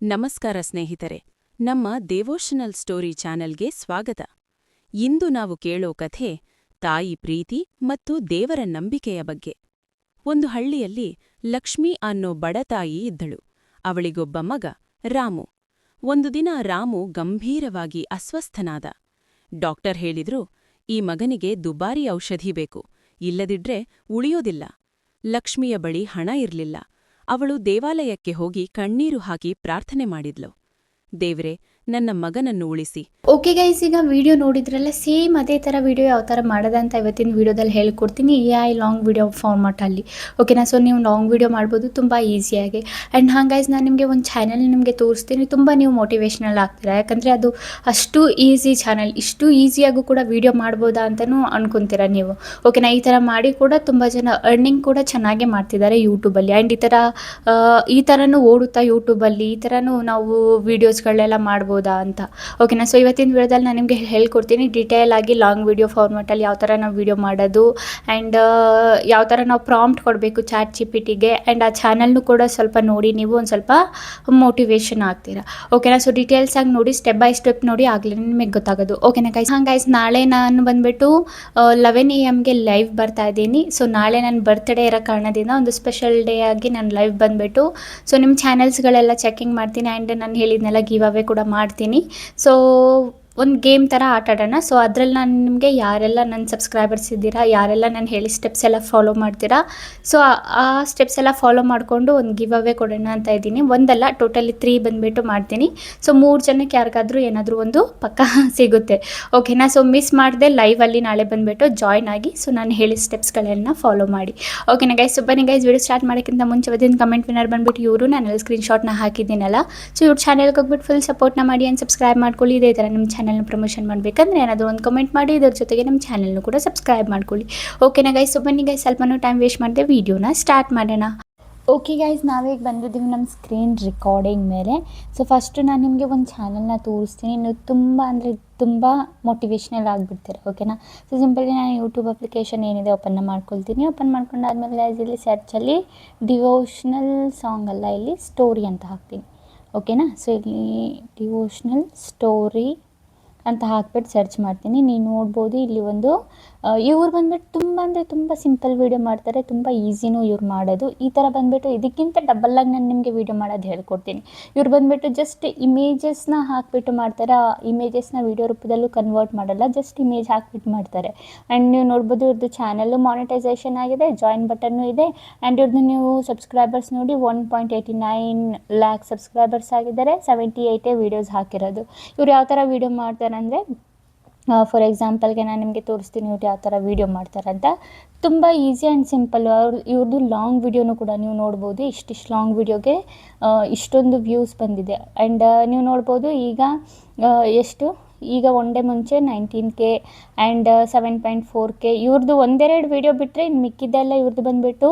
ನಮಸ್ಕಾರ ಸ್ನೇಹಿತರೆ, ನಮ್ಮ ದೇವೋಷನಲ್ ಸ್ಟೋರಿ ಚಾನೆಲ್ಗೆ ಸ್ವಾಗತ. ಇಂದು ನಾವು ಕೇಳೋ ಕಥೆ ತಾಯಿ ಪ್ರೀತಿ ಮತ್ತು ದೇವರ ನಂಬಿಕೆಯ ಬಗ್ಗೆ. ಒಂದು ಹಳ್ಳಿಯಲ್ಲಿ ಲಕ್ಷ್ಮಿ ಅನ್ನೋ ಬಡತಾಯಿ ಇದ್ದಳು. ಅವಳಿಗೊಬ್ಬ ಮಗ, ರಾಮು. ಒಂದು ದಿನ ರಾಮು ಗಂಭೀರವಾಗಿ ಅಸ್ವಸ್ಥನಾದ. ಡಾಕ್ಟರ್ ಹೇಳಿದ್ರು, ಈ ಮಗನಿಗೆ ದುಬಾರಿ ಔಷಧಿ ಬೇಕು. ಇಲ್ಲದಿದ್ರೆ ಉಳಿಯೋದಿಲ್ಲ. ಲಕ್ಷ್ಮಿಯ ಬಳಿ ಹಣ ಇರ್ಲಿಲ್ಲ. ಅವಳು ದೇವಾಲಯಕ್ಕೆ ಹೋಗಿ ಕಣ್ಣೀರು ಹಾಕಿ ಪ್ರಾರ್ಥನೆ ಮಾಡಿದ್ಲು. ದೇವ್ರೆ ನನ್ನ ಮಗನನ್ನು ಉಳಿಸಿ. ಓಕೆ ಗೈಸ್ ಈಗ ವಿಡಿಯೋ ನೋಡಿದ್ರಲ್ಲ ಸೇಮ್ ಅದೇ ತರ ವಿಡಿಯೋ ಯಾವ ಥರ ಮಾಡೋದಂತ ಇವತ್ತಿನ ವಿಡಿಯೋದಲ್ಲಿ ಹೇಳ್ಕೊಡ್ತೀನಿ. ಎ ಐ ಲಾಂಗ್ ವಿಡಿಯೋ ಫಾರ್ಮಾಟಲ್ಲಿ ಓಕೆನಾ ಸೊ ನೀವು ಲಾಂಗ್ ವಿಡಿಯೋ ಮಾಡ್ಬೋದು, ತುಂಬಾ ಈಸಿಯಾಗಿ ಆ್ಯಂಡ್ ಹಂಗೈಸ್ ನಾನು ನಿಮಗೆ ಒಂದು ಚಾನಲ್ ನಿಮಗೆ ತೋರಿಸ್ತೀನಿ. ತುಂಬಾ ನೀವು ಮೋಟಿವೇಶ್ನಲ್ ಆಗ್ತೀರಾ. ಯಾಕಂದರೆ ಅದು ಅಷ್ಟು ಈಸಿ ಚಾನಲ್ ಇಷ್ಟು ಈಸಿಯಾಗೂ ಕೂಡ ವಿಡಿಯೋ ಮಾಡ್ಬೋದಾ ಅಂತಲೂ ಅನ್ಕೊತೀರಾ ನೀವು. ಓಕೆನಾ ಈ ತರ ಮಾಡಿ ಕೂಡ ತುಂಬಾ ಜನ ಅರ್ನಿಂಗ್ ಕೂಡ ಚೆನ್ನಾಗಿ ಮಾಡ್ತಿದ್ದಾರೆ ಯೂಟ್ಯೂಬಲ್ಲಿ ಆ್ಯಂಡ್ ಈ ತರ ಈ ಥರನೂ ಓಡುತ್ತಾ ಯೂಟ್ಯೂಬಲ್ಲಿ ಈ ತರನು ನಾವು ವೀಡಿಯೋಸ್ಗಳೆಲ್ಲ ಮಾಡ್ಬೋದಾ. ಅಂತ. ಓಕೆನಾ ಸೊ ಇವತ್ತಿನ ವಿಡಿಯೋದಲ್ಲಿ ನಾನು ನಿಮಗೆ ಹೇಳ್ಕೊಡ್ತೀನಿ. ಡೀಟೇಲ್ ಆಗಿ ಲಾಂಗ್ ವಿಡಿಯೋ ಫಾರ್ಮೆಟಲ್ಲಿ ಯಾವ ಥರ ನಾವು ವಿಡಿಯೋ ಮಾಡೋದು ಆ್ಯಂಡ್ ಯಾವ ಥರ ನಾವು ಪ್ರಾಂಪ್ಟ್ ಕೊಡಬೇಕು ಚಾಟ್ ಜಿ ಪಿ ಟಿಗೆ ಆ್ಯಂಡ್ ಆ ಚಾನಲ್ನು ಕೂಡ ಸ್ವಲ್ಪ ನೋಡಿ ನೀವು ಒಂದು ಸ್ವಲ್ಪ ಮೋಟಿವೇಶನ್ ಆಗ್ತೀರಾ. ಓಕೆನಾ ಸೊ ಡೀಟೇಲ್ಸ್ ಆಗಿ ನೋಡಿ ಸ್ಟೆಪ್ ಬೈ ಸ್ಟೆಪ್ ನೋಡಿ ಆಗಲೇ ನಿಮಗೆ ಗೊತ್ತಾಗೋದು. ಓಕೆನಾ ಗೈಸ್ ಹಾಂ ಗೈಸ್ ನಾಳೆ ನಾನು ಬಂದುಬಿಟ್ಟು ಲೆವೆನ್ ಎ ಎಮ್ಗೆ ಲೈವ್ ಬರ್ತಾ ಇದ್ದೀನಿ. ಸೊ ನಾಳೆ ನನ್ನ ಬರ್ತ್ಡೇ ಇರೋ ಕಾರಣದಿಂದ ಒಂದು ಸ್ಪೆಷಲ್ ಡೇ ಆಗಿ ನಾನು ಲೈವ್ ಬಂದುಬಿಟ್ಟು ಸೊ ನಿಮ್ಮ ಚಾನಲ್ಸ್ಗಳೆಲ್ಲ ಚೆಕಿಂಗ್ ಮಾಡ್ತೀನಿ ಆ್ಯಂಡ್ ನಾನು ಹೇಳಿದ್ನೆಲ್ಲ ಗಿವ್ ಅವೇ ಕೂಡ ಮಾಡ್ತೀನಿ. ಸೊ ಒಂದು ಗೇಮ್ ಥರ ಆಟ ಆಡೋಣ. ಸೊ ಅದರಲ್ಲಿ ನಾನು ನಿಮಗೆ ಯಾರೆಲ್ಲ ನನ್ನ ಸಬ್ಸ್ಕ್ರೈಬರ್ಸ್ ಇದ್ದೀರಾ, ಯಾರೆಲ್ಲ ನಾನು ಹೇಳಿ ಸ್ಟೆಪ್ಸ್ ಎಲ್ಲ ಫಾಲೋ ಮಾಡ್ತೀರಾ ಸೊ ಆ ಸ್ಟೆಪ್ಸ್ ಎಲ್ಲ ಫಾಲೋ ಮಾಡಿಕೊಂಡು ಒಂದು ಗಿವ್ ಅವೇ ಕೊಡೋಣ ಅಂತ ಇದ್ದೀನಿ. ಒಂದಲ್ಲ ಟೋಟಲಿ ತ್ರೀ ಬಂದುಬಿಟ್ಟು ಮಾಡ್ತೀನಿ. ಸೊ ಮೂರು ಜನಕ್ಕೆ ಯಾರಿಗಾದರೂ ಏನಾದರೂ ಒಂದು ಪಕ್ಕ ಸಿಗುತ್ತೆ. ಓಕೆನಾ ಸೊ ಮಿಸ್ ಮಾಡಿದೆ ಲೈವಲ್ಲಿ ನಾಳೆ ಬಂದುಬಿಟ್ಟು ಜಾಯ್ನ್ ಆಗಿ ಸೊ ನಾನು ಹೇಳಿದ ಸ್ಟೆಪ್ಸ್ಗಳೆಲ್ಲ ಫಾಲೋ ಮಾಡಿ. ಓಕೆನಾ ಗೈಸ್ ಸೊ ಬನ್ನಿ ಗೈಸ್ ವಿಡಿಯೋ ಸ್ಟಾರ್ಟ್ ಮಾಡೋಕ್ಕಿಂತ ಮುಂಚೆ ಒಂದು ಕಮೆಂಟ್ ವಿನರ್ ಬಂದುಬಿಟ್ಟು ಇವರು ನಾನು ಸ್ಕ್ರೀನ್ಶಾಟ್ನ ಹಾಕಿದ್ದೀನಲ್ಲ. ಸೊ ಇವ್ರ ಚಾನಲ್ಗೆ ಹೋಗ್ಬಿಟ್ಟು ಫುಲ್ ಸಪೋರ್ಟ್ನ ಮಾಡಿ ಆ್ಯಂಡ್ ಸಬ್ಸ್ಕ್ರೈಬ್ ಮಾಡ್ಕೊಳ್ಳಿ. ಇದೇ ಥರ ನಿಮ್ಮ ಚಾನಲ್ನ ಪ್ರಮೋಷನ್ ಮಾಡಬೇಕಂದ್ರೆ ಏನಾದರೂ ಒಂದು ಕಮೆಂಟ್ ಮಾಡಿ, ಇದ್ರ ಜೊತೆಗೆ ನಮ್ಮ ಚಾನಲ್ನು ಕೂಡ ಸಬ್ಸ್ಕ್ರೈಬ್ ಮಾಡ್ಕೊಳ್ಳಿ. ಓಕೆನಾ ಗೈಸ್ ಸೊ ಬನ್ನಿ ಗೈಸ್ ಸ್ವಲ್ಪನೂ ಟೈಮ್ ವೇಸ್ಟ್ ಮಾಡಿದೆ ವೀಡಿಯೋನ ಸ್ಟಾರ್ಟ್ ಮಾಡೋಣ. ಓಕೆ ಗೈಸ್ ನಾವೀಗ ಬಂದಿದ್ದೀವಿ ನಮ್ಮ ಸ್ಕ್ರೀನ್ ರೆಕಾರ್ಡಿಂಗ್ ಮೇಲೆ. ಸೊ ಫಸ್ಟು ನಾನು ನಿಮಗೆ ಒಂದು ಚಾನಲ್ನ ತೋರಿಸ್ತೀನಿ. ನೀವು ತುಂಬ ಅಂದರೆ ತುಂಬ ಮೋಟಿವೇಶ್ನಲ್ ಆಗಿಬಿಡ್ತೀರ ಓಕೆನಾ ಸೊ ಸಿಂಪಲಿ ನಾನು ಯೂಟ್ಯೂಬ್ ಅಪ್ಲಿಕೇಶನ್ ಏನಿದೆ ಓಪನ್ನ ಮಾಡ್ಕೊಳ್ತೀನಿ. ಓಪನ್ ಮಾಡ್ಕೊಂಡಾದ್ಮೇಲೆ ಇಲ್ಲಿ ಸರ್ಚಲ್ಲಿ ಡಿವೋಷ್ನಲ್ ಸಾಂಗ್ ಅಲ್ಲ, ಇಲ್ಲಿ ಸ್ಟೋರಿ ಅಂತ ಹಾಕ್ತೀನಿ ಓಕೆನಾ ಸೊ ಇಲ್ಲಿ ಡಿವೋಷ್ನಲ್ ಸ್ಟೋರಿ ಅಂತ ಹಾಕ್ಬಿಟ್ಟು ಸರ್ಚ್ ಮಾಡ್ತೀನಿ. ನೀವು ನೋಡ್ಬೋದು ಇಲ್ಲಿ ಒಂದು ಇವ್ರು ಬಂದ್ಬಿಟ್ಟು ತುಂಬ ಅಂದರೆ ತುಂಬ ಸಿಂಪಲ್ ವೀಡಿಯೋ ಮಾಡ್ತಾರೆ, ತುಂಬ ಈಸಿನೂ ಇವ್ರು ಮಾಡೋದು. ಈ ಥರ ಬಂದುಬಿಟ್ಟು ಇದಕ್ಕಿಂತ ಡಬಲ್ಲಾಗಿ ನಾನು ನಿಮಗೆ ವೀಡಿಯೋ ಮಾಡೋದು ಹೇಳ್ಕೊಡ್ತೀನಿ. ಇವ್ರು ಬಂದುಬಿಟ್ಟು ಜಸ್ಟ್ ಇಮೇಜಸ್ನ ಹಾಕಿಬಿಟ್ಟು ಮಾಡ್ತಾರೆ. ಆ ಇಮೇಜಸ್ನ ವೀಡಿಯೋ ರೂಪದಲ್ಲೂ ಕನ್ವರ್ಟ್ ಮಾಡಲ್ಲ ಜಸ್ಟ್ ಇಮೇಜ್ ಹಾಕಿಬಿಟ್ಟು ಮಾಡ್ತಾರೆ. ಆ್ಯಂಡ್ ನೀವು ನೋಡ್ಬೋದು ಇವ್ರದ್ದು ಚಾನಲ್ಲು ಮಾನಿಟೈಸೇಷನ್ ಆಗಿದೆ ಜಾಯಿನ್ ಬಟನ್ನು ಇದೆ. ಆ್ಯಂಡ್ ಇವ್ರದ್ದು ನೀವು ಸಬ್ಸ್ಕ್ರೈಬರ್ಸ್ ನೋಡಿ one point eighty nine lakh subscribers ಆಗಿದ್ದಾರೆ ಸೆವೆಂಟಿ ಏಯ್ಟೇ ವೀಡಿಯೋಸ್ ಹಾಕಿರೋದು. ಇವ್ರು ಯಾವ ಥರ ವೀಡಿಯೋ ಮಾಡ್ತಾರೆ ಅಂದರೆ ಫಾರ್ ಎಕ್ಸಾಂಪಲ್ಗೆ ನಾನು ನಿಮಗೆ ತೋರಿಸ್ತೀನಿ ಇವ್ರು ಯಾವ ಥರ ವೀಡಿಯೋ ಮಾಡ್ತಾರೆ ಅಂತ. ತುಂಬ ಈಸಿ ಆ್ಯಂಡ್ ಸಿಂಪಲ್ ಅವ್ರು ಇವ್ರದ್ದು ಲಾಂಗ್ ವೀಡಿಯೋನು ಕೂಡ ನೀವು ನೋಡ್ಬೋದು. ಇಷ್ಟಿಷ್ಟು ಲಾಂಗ್ ವೀಡಿಯೋಗೆ ಇಷ್ಟೊಂದು ವ್ಯೂಸ್ ಬಂದಿದೆ. ಆ್ಯಂಡ್ ನೀವು ನೋಡ್ಬೋದು ಈಗ ಎಷ್ಟು? ಈಗ ಒನ್ ಡೇ ಮುಂಚೆ nineteen K and seven point four K ಇವ್ರದ್ದು ಒಂದೆರಡು ವೀಡಿಯೋ ಬಿಟ್ಟರೆ ಇನ್ನು ಮಿಕ್ಕಿದ್ದೆಲ್ಲ ಇವ್ರದ್ದು ಬಂದುಬಿಟ್ಟು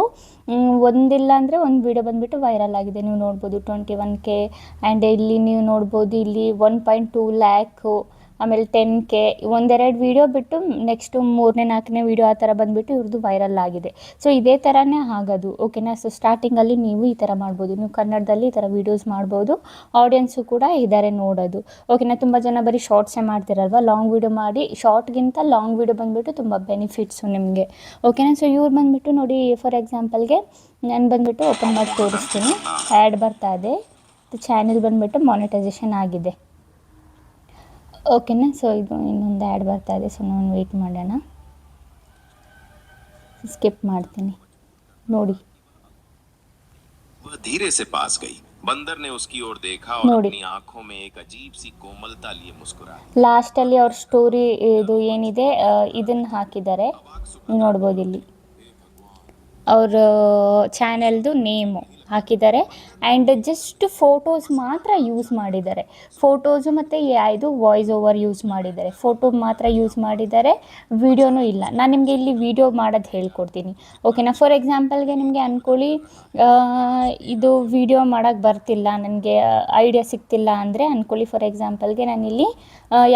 ಒಂದಿಲ್ಲ ಅಂದರೆ ಒಂದು ವೀಡಿಯೋ ಬಂದುಬಿಟ್ಟು ವೈರಲ್ ಆಗಿದೆ. ನೀವು ನೋಡ್ಬೋದು ಟ್ವೆಂಟಿ ಒನ್ ಕೆ ಆ್ಯಂಡ್ ಇಲ್ಲಿ ನೀವು ನೋಡ್ಬೋದು ಇಲ್ಲಿ ಒನ್ ಪಾಯಿಂಟ್ ಟೂ ಲ್ಯಾಕು ಆಮೇಲೆ ಟೆನ್ ಕೆ ಒಂದೆರಡು ವೀಡಿಯೋ ಬಿಟ್ಟು ನೆಕ್ಸ್ಟು ಮೂರನೇ, ನಾಲ್ಕನೇ ವೀಡಿಯೋ ಆ ಥರ ಬಂದುಬಿಟ್ಟು ಇವ್ರದ್ದು ವೈರಲ್ ಆಗಿದೆ. ಸೊ ಇದೇ ಥರನೇ ಆಗೋದು ಓಕೆನಾ ಸೊ ಸ್ಟಾರ್ಟಿಂಗಲ್ಲಿ ನೀವು ಈ ಥರ ಮಾಡ್ಬೋದು, ನೀವು ಕನ್ನಡದಲ್ಲಿ ಈ ಥರ ವೀಡಿಯೋಸ್ ಮಾಡ್ಬೋದು ಆಡಿಯನ್ಸು ಕೂಡ ಇದ್ದಾರೆ ನೋಡೋದು. ಓಕೆನಾ ತುಂಬ ಜನ ಬರೀ ಶಾರ್ಟ್ಸೇ ಮಾಡ್ತಿರಲ್ವ? ಲಾಂಗ್ ವೀಡಿಯೋ ಮಾಡಿ ಶಾರ್ಟ್ಗಿಂತ ಲಾಂಗ್ ವೀಡಿಯೋ ಬಂದುಬಿಟ್ಟು ತುಂಬ ಬೆನಿಫಿಟ್ಸು ನಿಮಗೆ. ಓಕೆನಾ ಸೊ ಇವ್ರು ಬಂದುಬಿಟ್ಟು ನೋಡಿ ಫಾರ್ ಎಕ್ಸಾಂಪಲ್ಗೆ ನಾನು ಬಂದುಬಿಟ್ಟು ಓಪನ್ ಮಾಡಿ ತೋರಿಸ್ತೀನಿ. ಆ್ಯಡ್ ಬರ್ತಾ ಇದೆ. ಚಾನೆಲ್ ಬಂದುಬಿಟ್ಟು ಮಾನಿಟೈಸೇಷನ್ ಆಗಿದೆ. ಓಕೆನಾ ಸೊ ಇದು ಇನ್ನೊಂದು ಆ್ಯಡ್ ಬರ್ತಾ ಇದೆ ಸೊ ನಾನು ವೆಯ್ಟ್ ಮಾಡೋಣ ಸ್ಕಿಪ್ ಮಾಡ್ತೀನಿ ನೋಡಿ वह धीरे से पास गई बंदर ने उसकी ओर देखा और नोड़ी। अपनी आंखों में एक अजीब सी कोमलता लिए मुस्कुराई ಲಾಸ್ಟಲ್ಲಿ ಅವ್ರ ಸ್ಟೋರಿ ಇದು ಏನಿದೆ ಇದನ್ನು ಹಾಕಿದ್ದಾರೆ ನೀವು ನೋಡ್ಬೋದು ಇಲ್ಲಿ ಅವ್ರ ಚಾನೆಲ್ದು ನೇಮು ಹಾಕಿದ್ದಾರೆ. ಆ್ಯಂಡ್ ಜಸ್ಟ್ ಫೋಟೋಸ್ ಮಾತ್ರ ಯೂಸ್ ಮಾಡಿದ್ದಾರೆ. ಫೋಟೋಸು ಮತ್ತು ಇದು ವಾಯ್ಸ್ ಓವರ್ ಯೂಸ್ ಮಾಡಿದ್ದಾರೆ. ಫೋಟೋ ಮಾತ್ರ ಯೂಸ್ ಮಾಡಿದ್ದಾರೆ. ವಿಡಿಯೋನೂ ಇಲ್ಲ. ನಾನು ನಿಮಗೆ ಇಲ್ಲಿ ವಿಡಿಯೋ ಮಾಡೋದು ಹೇಳ್ಕೊಡ್ತೀನಿ. ಓಕೆನಾ ಫಾರ್ ಎಕ್ಸಾಂಪಲ್ಗೆ ನಿಮಗೆ ಅಂದ್ಕೊಳ್ಳಿ ಇದು ವಿಡಿಯೋ ಮಾಡೋಕ್ಕೆ ಬರ್ತಿಲ್ಲ, ನನಗೆ ಐಡಿಯಾ ಸಿಗ್ತಿಲ್ಲ ಅಂದರೆ ಅಂದ್ಕೊಳ್ಳಿ ಫಾರ್ ಎಕ್ಸಾಂಪಲ್ಗೆ ನಾನಿಲ್ಲಿ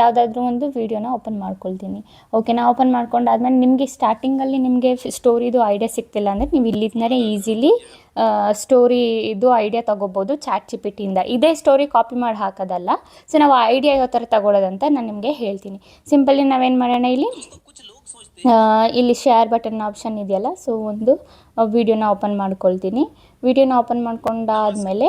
ಯಾವುದಾದ್ರೂ ಒಂದು ವಿಡಿಯೋನ ಓಪನ್ ಮಾಡ್ಕೊಳ್ತೀನಿ. ಓಕೆನಾ ಓಪನ್ ಮಾಡ್ಕೊಂಡಾದ್ಮೇಲೆ ನಿಮಗೆ ಸ್ಟಾರ್ಟಿಂಗಲ್ಲಿ ನಿಮಗೆ ಸ್ಟೋರಿದು ಐಡಿಯಾ ಸಿಗ್ತಿಲ್ಲ ಅಂದರೆ ನೀವು ಇಲ್ಲಿಂದಲೇ ಈಸಿಲಿ ಸ್ಟೋರಿ ಇದು ಐಡಿಯಾ ತಗೋಬೋದು ಚಾಟ್ ಚಿಪಿಟಿಯಿಂದ ಇದೇ ಸ್ಟೋರಿ ಕಾಪಿ ಮಾಡಿ ಹಾಕೋದಲ್ಲ. ಸೊ ನಾವು ಐಡಿಯಾ ಯಾವ ಥರ ತಗೊಳ್ಳೋದಂತ ನಾನು ನಿಮಗೆ ಹೇಳ್ತೀನಿ. ಸಿಂಪಲಿ ನಾವೇನು ಮಾಡೋಣ ಇಲ್ಲಿ? ಇಲ್ಲಿ ಶೇರ್ ಬಟನ್ ಆಪ್ಷನ್ ಇದೆಯಲ್ಲ ಸೊ ಒಂದು ವಿಡಿಯೋನ ಓಪನ್ ಮಾಡ್ಕೊಳ್ತೀನಿ. ವಿಡಿಯೋನ ಓಪನ್ ಮಾಡ್ಕೊಂಡಾದಮೇಲೆ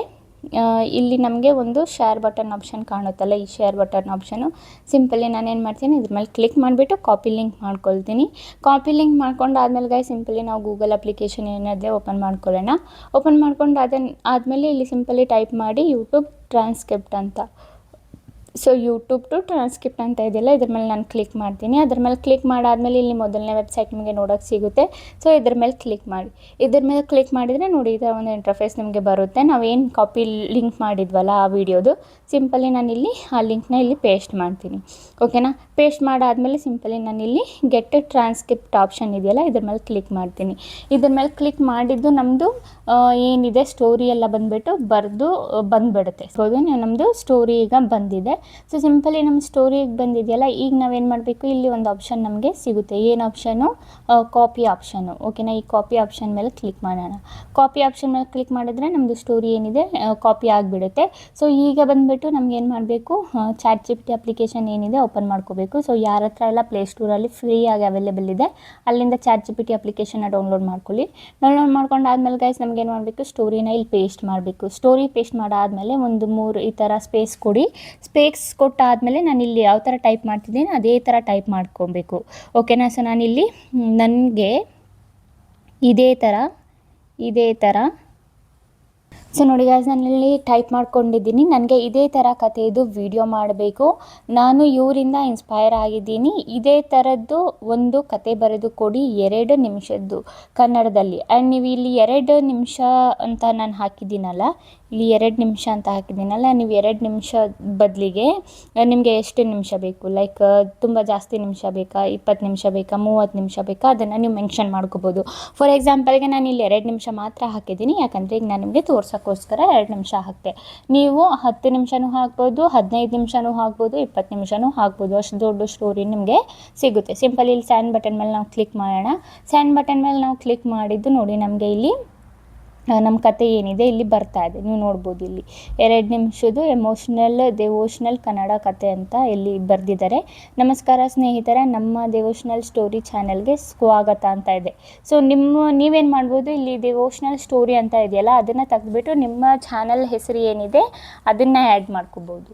ಇಲ್ಲಿ ನಮಗೆ ಒಂದು ಶೇರ್ ಬಟನ್ ಆಪ್ಷನ್ ಕಾಣುತ್ತಲ್ಲ, ಈ ಶೇರ್ ಬಟನ್ ಆಪ್ಷನು ಸಿಂಪಲಿ ನಾನೇನು ಮಾಡ್ತೀನಿ, ಇದ್ರ ಮೇಲೆ ಕ್ಲಿಕ್ ಮಾಡಿಬಿಟ್ಟು ಕಾಪಿ ಲಿಂಕ್ ಮಾಡ್ಕೊಳ್ತೀನಿ. ಕಾಪಿ ಲಿಂಕ್ ಮಾಡ್ಕೊಂಡು ಆದಮೇಲೆ ಗಾಯ ಸಿಂಪಲಿ ನಾವು ಗೂಗಲ್ ಅಪ್ಲಿಕೇಶನ್ ಏನಾದರೆ ಓಪನ್ ಮಾಡ್ಕೊಳ್ಳೋಣ. ಓಪನ್ ಮಾಡ್ಕೊಂಡು ಅದನ್ನು ಆದಮೇಲೆ ಇಲ್ಲಿ ಸಿಂಪಲಿ ಟೈಪ್ ಮಾಡಿ ಯೂಟ್ಯೂಬ್ ಟ್ರಾನ್ಸ್ಕ್ರಿಪ್ಟ್ ಅಂತ. ಸೊ ಯೂಟ್ಯೂಬ್ ಟು ಟ್ರಾನ್ಸ್ಕ್ರಿಪ್ಟ್ ಅಂತ ಇದೆಯಲ್ಲ, ಇದ್ರ ಮೇಲೆ ನಾನು ಕ್ಲಿಕ್ ಮಾಡ್ತೀನಿ. ಅದ್ರ ಮೇಲೆ ಕ್ಲಿಕ್ ಮಾಡಾದ್ಮೇಲೆ ಇಲ್ಲಿ ಮೊದಲನೇ ವೆಬ್ಸೈಟ್ ನಿಮಗೆ ನೋಡೋಕ್ಕೆ ಸಿಗುತ್ತೆ. ಸೊ ಇದ್ರ ಮೇಲೆ ಕ್ಲಿಕ್ ಮಾಡಿ. ಇದ್ರ ಮೇಲೆ ಕ್ಲಿಕ್ ಮಾಡಿದರೆ ನೋಡಿ ಇದರ ಒಂದು ಇಂಟರ್ಫೇಸ್ ನಿಮಗೆ ಬರುತ್ತೆ. ನಾವೇನು ಕಾಪಿ ಲಿಂಕ್ ಮಾಡಿದ್ವಲ್ಲ ಆ ವಿಡಿಯೋದು ಸಿಂಪಲಿ ನಾನು ಇಲ್ಲಿ ಆ ಲಿಂಕ್ನ ಇಲ್ಲಿ ಪೇಸ್ಟ್ ಮಾಡ್ತೀನಿ. ಓಕೆನಾ ಪೇಸ್ಟ್ ಮಾಡಾದ್ಮೇಲೆ ಸಿಂಪಲಿ ನಾನು ಇಲ್ಲಿ ಗೆಟ್ ಟ್ರಾನ್ಸ್ಕ್ರಿಪ್ಟ್ ಆಪ್ಷನ್ ಇದೆಯಲ್ಲ, ಇದ್ರ ಮೇಲೆ ಕ್ಲಿಕ್ ಮಾಡ್ತೀನಿ. ಇದ್ರ ಮೇಲೆ ಕ್ಲಿಕ್ ಮಾಡಿದ್ದು ನಮ್ಮದು ಏನಿದೆ? ಸ್ಟೋರಿ ಎಲ್ಲ ಬಂದುಬಿಟ್ಟು ಬರೆದು, ಬಂದುಬಿಡುತ್ತೆ. ಸೊ ಅದೇ ನಮ್ಮದು ಸ್ಟೋರಿ ಈಗ ಬಂದಿದೆ. ಸೊ ಸಿಂಪಲಿ ನಮ್ಮ ಸ್ಟೋರಿಗೆ ಬಂದಿದೆಯಲ್ಲ, ಈಗ ನಾವೇನು ಮಾಡಬೇಕು? ಇಲ್ಲಿ ಒಂದು ಆಪ್ಷನ್ ನಮಗೆ ಸಿಗುತ್ತೆ. ಏನು ಆಪ್ಷನು ಕಾಪಿ ಆಪ್ಷನು ಓಕೆನಾ ಈ ಕಾಪಿ ಆಪ್ಷನ್ ಮೇಲೆ ಕ್ಲಿಕ್ ಮಾಡೋಣ. ಕಾಪಿ ಆಪ್ಷನ್ ಮೇಲೆ ಕ್ಲಿಕ್ ಮಾಡಿದ್ರೆ ನಮ್ಮದು ಸ್ಟೋರಿ ಏನಿದೆ ಕಾಪಿ ಆಗಿಬಿಡುತ್ತೆ. ಸೊ ಈಗ ಬಂದುಬಿಟ್ಟು ನಮ್ಗೆ ಏನು ಮಾಡಬೇಕು? ಚಾಟ್ ಜಿಪ್ಟಿ ಅಪ್ಲಿಕೇಶನ್ ಏನಿದೆ ಓಪನ್ ಮಾಡ್ಕೋಬೇಕು. ಸೊ ಯಾರ ಹತ್ರ ಎಲ್ಲ ಪ್ಲೇಸ್ಟೋರಲ್ಲಿ ಫ್ರೀಯಾಗಿ ಅವೈಲೇಬಲ್ ಇದೆ, ಅಲ್ಲಿಂದ ಚಾಟ್ ಜಿ ಪಿ ಅಪ್ಲಿಕೇಶನ್ನ ಡೌನ್ಲೋಡ್ ಮಾಡ್ಕೊಳ್ಳಿ. ಡೌನ್ಲೋಡ್ ಮಾಡ್ಕೊಂಡು ಆದಮೇಲೆ ಗೈಸ್ ನಮ್ಗೆ ಏನು ಮಾಡಬೇಕು? ಸ್ಟೋರಿನ ಇಲ್ಲಿ ಪೇಸ್ಟ್ ಮಾಡಬೇಕು. ಸ್ಟೋರಿ ಪೇಸ್ಟ್ ಮಾಡಾದ್ಮೇಲೆ ಒಂದು ಮೂರು ಈ ಥರ ಸ್ಪೇಸ್ ಕೊಡಿ. ಸ್ಪೇಸ್ ಕೊಟ್ಟಾದಮೇಲೆ ಇಲ್ಲಿ ಯಾವ ಥರ ಟೈಪ್ ಮಾಡ್ತಿದ್ದೀನಿ, ಅದೇ ಥರ ಟೈಪ್ ಮಾಡ್ಕೊಬೇಕು. ಓಕೆನಾ ಸೊ ನಾನಿಲ್ಲಿ ನನಗೆ ಇದೇ ಥರ ಇದೇ ಥರ ಸೊ ನೋಡಿ ಗಾಯ್ಸ್ ನಾನಿಲ್ಲಿ ಟೈಪ್ ಮಾಡ್ಕೊಂಡಿದ್ದೀನಿ. ನನಗೆ ಇದೇ ಥರ ಕಥೆಯದು ವಿಡಿಯೋ ಮಾಡಬೇಕು. ನಾನು ಇವರಿಂದ ಇನ್ಸ್ಪೈರ್ ಆಗಿದ್ದೀನಿ. ಇದೇ ಥರದ್ದು ಒಂದು ಕತೆ ಬರೆದು ಕೊಡಿ, ಎರಡು ನಿಮಿಷದ್ದು ಕನ್ನಡದಲ್ಲಿ. ಆ್ಯಂಡ್ ನೀವು ಇಲ್ಲಿ ಎರಡು ನಿಮಿಷ ಅಂತ ನಾನು ಹಾಕಿದ್ದೀನಲ್ಲ ಇಲ್ಲಿ ಎರಡು ನಿಮಿಷ ಅಂತ ಹಾಕಿದ್ದೀನಲ್ಲ, ನೀವು ಎರಡು ನಿಮಿಷ ಬದಲಿಗೆ ನಿಮಗೆ ಎಷ್ಟು ನಿಮಿಷ ಬೇಕು? ಲೈಕ್ ತುಂಬ ಜಾಸ್ತಿ ನಿಮಿಷ ಬೇಕಾ? ಇಪ್ಪತ್ತು ನಿಮಿಷ ಬೇಕಾ? ಮೂವತ್ತು ನಿಮಿಷ ಬೇಕಾ? ಅದನ್ನು ನೀವು ಮೆನ್ಷನ್ ಮಾಡ್ಕೋಬೋದು. ಫಾರ್ ಎಕ್ಸಾಂಪಲ್ಗೆ ನಾನು ಇಲ್ಲಿ ಎರಡು ನಿಮಿಷ ಮಾತ್ರ ಹಾಕಿದ್ದೀನಿ. ಯಾಕಂದರೆ ಈಗ ನಾನು ನಿಮಗೆ ತೋರ್ಸೋಕ್ಕೋಸ್ಕರ ಎರಡು ನಿಮಿಷ ಹಾಕ್ತೆ ನೀವು ಹತ್ತು ನಿಮಿಷನೂ ಹಾಕ್ಬೋದು, ಹದಿನೈದು ನಿಮಿಷನೂ ಹಾಕ್ಬೋದು, ಇಪ್ಪತ್ತು ನಿಮಿಷನೂ ಹಾಕ್ಬೋದು. ಅಷ್ಟು ದೊಡ್ಡ ಸ್ಟೋರಿ ನಿಮಗೆ ಸಿಗುತ್ತೆ. ಸಿಂಪಲ್ ಇಲ್ಲಿ ಸ್ಯಾಂಡ್ ಬಟನ್ ಮೇಲೆ ನಾವು ಕ್ಲಿಕ್ ಮಾಡೋಣ. ಸ್ಯಾಂಡ್ ಬಟನ್ ಮೇಲೆ ನಾವು ಕ್ಲಿಕ್ ಮಾಡಿದ್ದು ನೋಡಿ ನಮಗೆ ಇಲ್ಲಿ ನಮ್ಮ ಕತೆ ಏನಿದೆ ಇಲ್ಲಿ ಬರ್ತಾ ಇದೆ, ನೀವು ನೋಡ್ಬೋದು ಇಲ್ಲಿ. ಎರಡು ನಿಮಿಷದ್ದು ಎಮೋಷ್ನಲ್ ದೇವೋಷ್ನಲ್ ಕನ್ನಡ ಕತೆ ಅಂತ ಇಲ್ಲಿ ಬರೆದಿದ್ದಾರೆ. ನಮಸ್ಕಾರ ಸ್ನೇಹಿತರೆ, ನಮ್ಮ ದೇವೋಷ್ನಲ್ ಸ್ಟೋರಿ ಚಾನಲ್ಗೆ ಸ್ವಾಗತ ಅಂತ ಇದೆ. ಸೊ ನಿಮ್ಮ, ನೀವೇನು ಮಾಡ್ಬೋದು, ಇಲ್ಲಿ ದೇವೋಷ್ನಲ್ ಸ್ಟೋರಿ ಅಂತ ಇದೆಯಲ್ಲ, ಅದನ್ನು ತೆಗೆದ್ಬಿಟ್ಟು ನಿಮ್ಮ ಚಾನಲ್ ಹೆಸರು ಏನಿದೆ, ಅದನ್ನು ಆ್ಯಡ್ ಮಾಡ್ಕೋಬೋದು.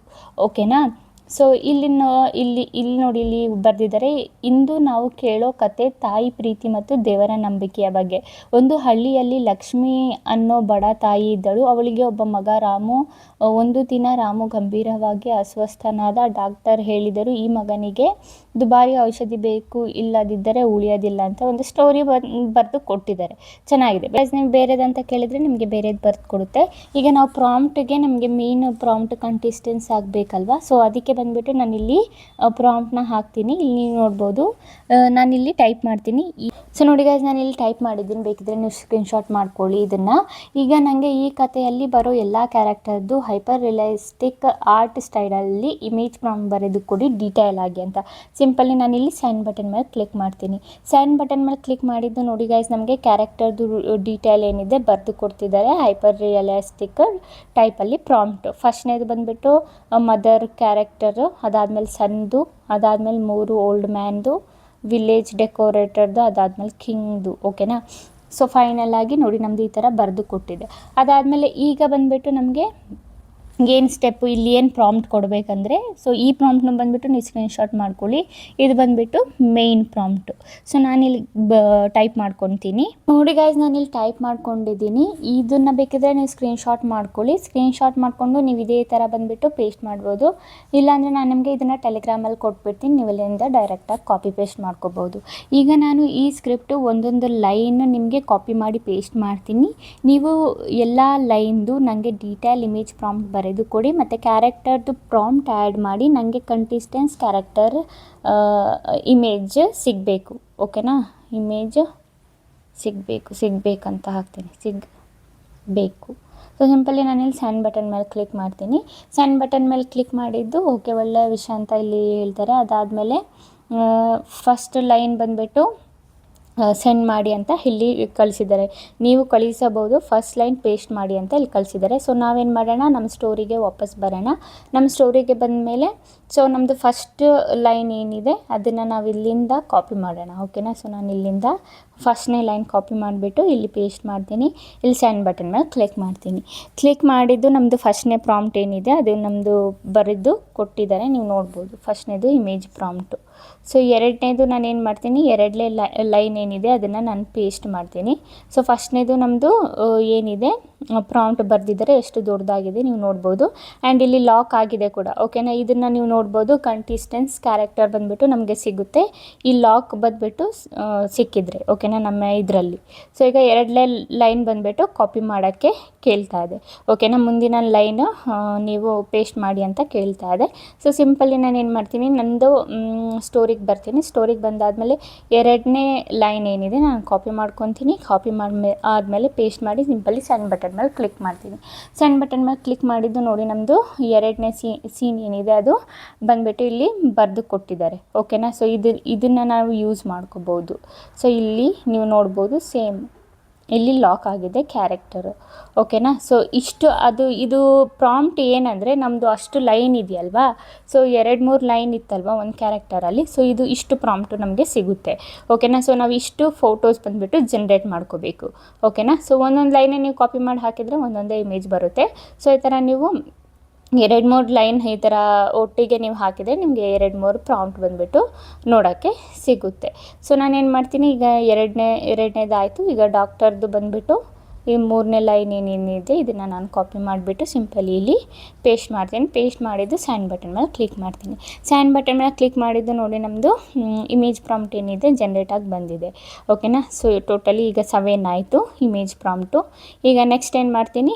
ಓಕೆನಾ ಸೊ ಇಲ್ಲಿ ಇಲ್ಲಿ ಇಲ್ಲಿ ನೋಡಿ, ಇಲ್ಲಿ ಬರೆದಿದ್ದಾರೆ. ಇಂದು ನಾವು ಕೇಳೋ ಕತೆ ತಾಯಿ ಪ್ರೀತಿ ಮತ್ತು ದೇವರ ನಂಬಿಕೆಯ ಬಗ್ಗೆ. ಒಂದು ಹಳ್ಳಿಯಲ್ಲಿ ಲಕ್ಷ್ಮಿ ಅನ್ನೋ ಬಡ ತಾಯಿ ಇದ್ದಳು. ಅವಳಿಗೆ ಒಬ್ಬ ಮಗ ರಾಮು. ಒಂದು ದಿನ ರಾಮು ಗಂಭೀರವಾಗಿ ಅಸ್ವಸ್ಥನಾದ ಡಾಕ್ಟರ್ ಹೇಳಿದರು, ಈ ಮಗನಿಗೆ ದುಬಾರಿ ಔಷಧಿ ಬೇಕು, ಇಲ್ಲದಿದ್ದರೆ ಉಳಿಯೋದಿಲ್ಲ ಅಂತ ಒಂದು ಸ್ಟೋರಿ ಬರೆದು ಕೊಟ್ಟಿದ್ದಾರೆ. ಚೆನ್ನಾಗಿದೆ. ಬೇಸ್ ನೀವು ಬೇರೆದಂತ ಕೇಳಿದರೆ ನಿಮಗೆ ಬೇರೆದು ಬರೆದು ಕೊಡುತ್ತೆ. ಈಗ ನಾವು ಪ್ರಾಂಪ್ಟ್ಗೆ ನಮಗೆ ಮೇನ್ ಪ್ರಾಂಪ್ಟ್ ಕಂಟಿಸ್ಟೆನ್ಸ್ ಆಗಬೇಕಲ್ವಾ? ಸೊ ಅದಕ್ಕೆ ಬಂದುಬಿಟ್ಟು ನಾನಿಲ್ಲಿ ಪ್ರಾಂಪ್ಟ್ನ ಹಾಕ್ತೀನಿ. ಇಲ್ಲಿ ನೀವು ನೋಡ್ಬೋದು. ನಾನಿಲ್ಲಿ ಟೈಪ್ ಮಾಡ್ತೀನಿ. ಸೊ ನೋಡಿ ಗೈಸ್ ನಾನು ಇಲ್ಲಿ ಟೈಪ್ ಮಾಡಿದ್ದೀನಿ. ಬೇಕಿದ್ರೆ ನೀವು ಸ್ಕ್ರೀನ್ಶಾಟ್ ಮಾಡ್ಕೊಳ್ಳಿ ಇದನ್ನು. ಈಗ ನನಗೆ ಈ ಕಥೆಯಲ್ಲಿ ಬರೋ ಎಲ್ಲ ಕ್ಯಾರೆಕ್ಟರ್ದು ಹೈಪರ್ ರಿಯಲಿಸ್ಟಿಕ್ ಆರ್ಟ್ ಸ್ಟೈಲಲ್ಲಿ ಇಮೇಜ್ ಪ್ರಾಂಪ್ಟ್ ಬರೆದು ಕೊಡಿ ಡೀಟೇಲ್ ಆಗಿ ಅಂತ. ಸಿಂಪಲ್ಲಿ ನಾನಿಲ್ಲಿ ಸೈನ್ ಬಟನ್ ಮೇಲೆ ಕ್ಲಿಕ್ ಮಾಡ್ತೀನಿ. ಸೈನ್ ಬಟನ್ ಮೇಲೆ ಕ್ಲಿಕ್ ಮಾಡಿದ್ದು ನೋಡಿ ಗೈಸ್ ನಮಗೆ ಕ್ಯಾರೆಕ್ಟರ್ದು ಡೀಟೇಲ್ ಏನಿದೆ ಬರೆದು ಕೊಡ್ತಿದ್ದಾರೆ. ಹೈಪರ್ ರಿಯಲಿಸ್ಟಿಕ್ ಟೈಪಲ್ಲಿ ಪ್ರಾಂಪ್ಟ್ ಫಸ್ಟ್ನೇದು ಬಂದುಬಿಟ್ಟು ಮದರ್ ಕ್ಯಾರೆಕ್ಟರು ಅದಾದಮೇಲೆ ಸನ್ದು, ಅದಾದ್ಮೇಲೆ ಮೂರು ಓಲ್ಡ್ ಮ್ಯಾನ್ದು ವಿಲೇಜ್ ಡೆಕೋರೇಟರ್ದು ಅದಾದ್ಮೇಲೆ ಕಿಂಗ್ದು ಓಕೆನಾ ಸೊ ಫೈನಲ್ ಆಗಿ ನೋಡಿ ನಮ್ದು ಈ ಥರ ಬರೆದು ಕೊಟ್ಟಿದೆ. ಅದಾದಮೇಲೆ ಈಗ ಬಂದುಬಿಟ್ಟು ನಮಗೆ ಏನು ಸ್ಟೆಪ್ಪು ಇಲ್ಲಿ ಏನು ಪ್ರಾಂಪ್ಟ್ ಕೊಡಬೇಕಂದ್ರೆ ಸೊ ಈ ಪ್ರಾಂಪ್ಟ್ನ ಬಂದುಬಿಟ್ಟು ನೀವು ಸ್ಕ್ರೀನ್ಶಾಟ್ ಮಾಡ್ಕೊಳ್ಳಿ. ಇದು ಬಂದುಬಿಟ್ಟು ಮೇಯ್ನ್ ಪ್ರಾಂಪ್ಟು ಸೊ ನಾನಿಲ್ಲಿ ಬ ಟೈಪ್ ಮಾಡ್ಕೊತೀನಿ. ನೋಡಿ ಗೈಸ್ ನಾನಿಲ್ಲಿ ಟೈಪ್ ಮಾಡ್ಕೊಂಡಿದ್ದೀನಿ. ಇದನ್ನು ಬೇಕಿದ್ರೆ ನೀವು ಸ್ಕ್ರೀನ್ಶಾಟ್ ಮಾಡ್ಕೊಳ್ಳಿ. ಸ್ಕ್ರೀನ್ಶಾಟ್ ಮಾಡಿಕೊಂಡು ನೀವು ಇದೇ ಥರ ಬಂದುಬಿಟ್ಟು ಪೇಸ್ಟ್ ಮಾಡ್ಬೋದು. ಇಲ್ಲಾಂದರೆ ನಾನು ನಿಮಗೆ ಇದನ್ನು ಟೆಲಿಗ್ರಾಮಲ್ಲಿ ಕೊಟ್ಬಿಡ್ತೀನಿ. ನೀವು ಇಲ್ಲಿಂದ ಡೈರೆಕ್ಟಾಗಿ ಕಾಪಿ ಪೇಸ್ಟ್ ಮಾಡ್ಕೋಬೋದು. ಈಗ ನಾನು ಈ ಸ್ಕ್ರಿಪ್ಟು ಒಂದೊಂದು ಲೈನ್ ನಿಮಗೆ ಕಾಪಿ ಮಾಡಿ ಪೇಸ್ಟ್ ಮಾಡ್ತೀನಿ. ನೀವು ಎಲ್ಲ ಲೈನ್ದು ನನಗೆ ಡೀಟೇಲ್ ಇಮೇಜ್ ಪ್ರಾಂಪ್ಟ್ ಬರೆದು ಕೊಡಿ, ಮತ್ತು ಕ್ಯಾರೆಕ್ಟರ್ದು ಪ್ರಾಂಪ್ಟ್ ಆ್ಯಡ್ ಮಾಡಿ ನನಗೆ ಕಂಟಿಸ್ಟೆನ್ಸ್ ಕ್ಯಾರೆಕ್ಟರ್ ಇಮೇಜ್ ಸಿಗಬೇಕು ಓಕೆನಾ ಇಮೇಜ್ ಸಿಗಬೇಕು, ಸಿಗಬೇಕಂತ ಹಾಕ್ತೀನಿ, ಸಿಗಬೇಕು. ಸೊ ಸಿಂಪಲಿ ನಾನಿಲ್ಲಿ ಸ್ಯಾಂಡ್ ಬಟನ್ ಮೇಲೆ ಕ್ಲಿಕ್ ಮಾಡ್ತೀನಿ. ಸ್ಯಾಂಡ್ ಬಟನ್ ಮೇಲೆ ಕ್ಲಿಕ್ ಮಾಡಿದ್ದು ಓಕೆ ಒಳ್ಳೆಯ ವಿಷಯ ಅಂತ ಇಲ್ಲಿ ಹೇಳ್ತಾರೆ. ಅದಾದಮೇಲೆ ಫಸ್ಟ್ ಲೈನ್ ಬಂದುಬಿಟ್ಟು ಸೆಂಡ್ ಮಾಡಿ ಅಂತ ಇಲ್ಲಿ ಕಳಿಸಿದ್ದಾರೆ. ನೀವು ಕಳಿಸಬಹುದು ಫಸ್ಟ್ ಲೈನ್ ಪೇಸ್ಟ್ ಮಾಡಿ ಅಂತ ಇಲ್ಲಿ ಕಳಿಸಿದ್ದಾರೆ. ಸೊ ನಾವೇನು ಮಾಡೋಣ ನಮ್ಮ ಸ್ಟೋರಿಗೆ ವಾಪಸ್ ಬರೋಣ. ನಮ್ಮ ಸ್ಟೋರಿಗೆ ಬಂದ ಮೇಲೆ ಸೊ ನಮ್ಮದು ಫಸ್ಟ್ ಲೈನ್ ಏನಿದೆ, ಅದನ್ನು ನಾವು ಇಲ್ಲಿಂದ ಕಾಪಿ ಮಾಡೋಣ. ಓಕೆನಾ ಸೊ ನಾನು ಇಲ್ಲಿಂದ ಫಸ್ಟ್ನೇ ಲೈನ್ ಕಾಪಿ ಮಾಡಿಬಿಟ್ಟು ಇಲ್ಲಿ ಪೇಸ್ಟ್ ಮಾಡ್ತೀನಿ. ಇಲ್ಲಿ ಸೆಂಡ್ ಬಟನ್ ಮೇಲೆ ಕ್ಲಿಕ್ ಮಾಡ್ತೀನಿ. ಕ್ಲಿಕ್ ಮಾಡಿದ್ದು ನಮ್ಮದು ಫಸ್ಟ್ನೇ ಪ್ರಾಂಪ್ಟ್ ಏನಿದೆ, ಅದು ನಮ್ಮದು ಬರೆದು ಕೊಟ್ಟಿದ್ದಾರೆ, ನೀವು ನೋಡ್ಬೋದು. ಫಸ್ಟ್ನೇದು ಇಮೇಜ್ ಪ್ರಾಮ್ಟು ಸೊ, ಎರಡನೇದು ನಾನು ಏನು ಮಾಡ್ತೀನಿ, ಎರಡನೇ ಲೈನ್ ಏನಿದೆ, ಅದನ್ನು ನಾನು ಪೇಸ್ಟ್ ಮಾಡ್ತೀನಿ. ಸೊ, ಫಸ್ಟ್ನೇದು ನಮ್ಮದು ಏನಿದೆ ಪ್ರಾಂಪ್ಟ್ ಬರೆದಿದ್ದರೆ ಎಷ್ಟು ದೊಡ್ಡದಾಗಿದೆ ನೀವು ನೋಡ್ಬೋದು. ಆ್ಯಂಡ್ ಇಲ್ಲಿ ಲಾಕ್ ಆಗಿದೆ ಕೂಡ, ಓಕೆನಾ? ಇದನ್ನು ನೀವು ನೋಡ್ಬೋದು ಕಂಟಿಸ್ಟೆನ್ಸ್ ಕ್ಯಾರೆಕ್ಟರ್ ಬಂದುಬಿಟ್ಟು ನಮಗೆ ಸಿಗುತ್ತೆ. ಈ ಲಾಕ್ ಬಂದುಬಿಟ್ಟು ಸಿಕ್ಕಿದ್ರೆ ಓಕೆನಾ ನಮ್ಮ ಇದರಲ್ಲಿ. ಸೊ ಈಗ ಎರಡನೇ ಲೈನ್ ಬಂದುಬಿಟ್ಟು ಕಾಪಿ ಮಾಡೋಕ್ಕೆ ಕೇಳ್ತಾ ಇದೆ. ಓಕೆನಾ ಮುಂದಿನ ಲೈನು ನೀವು ಪೇಸ್ಟ್ ಮಾಡಿ ಅಂತ ಕೇಳ್ತಾ ಇದೆ. ಸೊ ಸಿಂಪಲಿ ನಾನು ಏನು ಮಾಡ್ತೀನಿ, ನಂದು ಸ್ಟೋರಿಗೆ ಬರ್ತೀನಿ. ಸ್ಟೋರಿಗೆ ಬಂದಾದಮೇಲೆ ಎರಡನೇ ಲೈನ್ ಏನಿದೆ, ನಾನು ಕಾಪಿ ಮಾಡ್ಕೊತೀನಿ. ಕಾಪಿ ಮಾಡ್ಮೇ, ಆದಮೇಲೆ ಪೇಸ್ಟ್ ಮಾಡಿ ಸಿಂಪಲಿ ಸೆಂಡ್ ಬಟನ್ ಮೇಲೆ ಕ್ಲಿಕ್ ಮಾಡ್ತೀನಿ. ಸೆಂಡ್ ಬಟನ್ ಮೇಲೆ ಕ್ಲಿಕ್ ಮಾಡಿದ್ದು ನೋಡಿ ನಮ್ಮದು ಎರಡನೇ ಸೀನ್ ಏನಿದೆ ಅದು ಬಂದುಬಿಟ್ಟು ಇಲ್ಲಿ ಬರೆದು ಕೊಟ್ಟಿದ್ದಾರೆ. ಓಕೆನಾ ಸೊ ಇದು, ಇದನ್ನು ನಾವು ಯೂಸ್ ಮಾಡ್ಕೋಬೋದು. ಸೊ ಇಲ್ಲಿ ನೀವು ನೋಡ್ಬೋದು ಸೇಮ್. ಇಲ್ಲಿ ಲಾಕ್ ಆಗಿದೆ ಕ್ಯಾರೆಕ್ಟರು. ಓಕೆನಾ? ಸೊ, ಇಷ್ಟು ಅದು, ಇದು ಪ್ರಾಂಪ್ಟ್ ಏನಂದರೆ ನಮ್ಮದು ಅಷ್ಟು ಲೈನ್ ಇದೆಯಲ್ವಾ? ಸೊ, ಎರಡು ಮೂರು ಲೈನ್ ಇತ್ತಲ್ವ ಒಂದು ಕ್ಯಾರೆಕ್ಟರಲ್ಲಿ? ಸೊ, ಇದು ಇಷ್ಟು ಪ್ರಾಂಪ್ಟು ನಮಗೆ ಸಿಗುತ್ತೆ. ಓಕೆನಾ? ಸೊ, ನಾವು ಇಷ್ಟು ಫೋಟೋಸ್ ಬಂದುಬಿಟ್ಟು ಜನ್ರೇಟ್ ಮಾಡ್ಕೋಬೇಕು. ಓಕೆನಾ? ಸೊ, ಒಂದೊಂದು ಲೈನೇ ನೀವು ಕಾಪಿ ಮಾಡಿ ಹಾಕಿದರೆ ಒಂದೊಂದೇ ಇಮೇಜ್ ಬರುತ್ತೆ. ಸೊ, ಈ ಥರ ನೀವು ಎರಡು ಮೂರು ಲೈನ್ ಈ ಥರ ಒಟ್ಟಿಗೆ ನೀವು ಹಾಕಿದರೆ ನಿಮಗೆ ಎರಡು ಮೂರು ಪ್ರಾಂಪ್ಟ್ ಬಂದುಬಿಟ್ಟು ನೋಡೋಕ್ಕೆ ಸಿಗುತ್ತೆ. ಸೊ, ನಾನೇನು ಮಾಡ್ತೀನಿ, ಈಗ ಎರಡನೇ, ಎರಡನೇದಾಯಿತು. ಈಗ ಡಾಕ್ಟರ್ದು ಬಂದುಬಿಟ್ಟು ಈ ಮೂರನೇ ಲೈನ್ ಏನೇನಿದೆ, ಇದನ್ನು ನಾನು ಕಾಪಿ ಮಾಡಿಬಿಟ್ಟು ಸಿಂಪಲಿ ಇಲ್ಲಿ ಪೇಸ್ಟ್ ಮಾಡ್ತೀನಿ. ಪೇಸ್ಟ್ ಮಾಡಿದ್ದು ಸ್ಯಾಂಡ್ ಬಟನ್ ಮೇಲೆ ಕ್ಲಿಕ್ ಮಾಡ್ತೀನಿ. ಸ್ಯಾಂಡ್ ಬಟನ್ ಮೇಲೆ ಕ್ಲಿಕ್ ಮಾಡಿದ್ದು ನೋಡಿ ನಮ್ಮದು ಇಮೇಜ್ ಪ್ರಾಂಪ್ಟ್ ಏನಿದೆ ಜನ್ರೇಟ್ ಆಗಿ ಬಂದಿದೆ. ಓಕೆನಾ ಸೊ, ಟೋಟಲಿ ಈಗ ಸೆವೆನ್ ಆಯಿತು ಇಮೇಜ್ ಪ್ರಾಂಪ್ಟು. ಈಗ ನೆಕ್ಸ್ಟ್ ಏನು ಮಾಡ್ತೀನಿ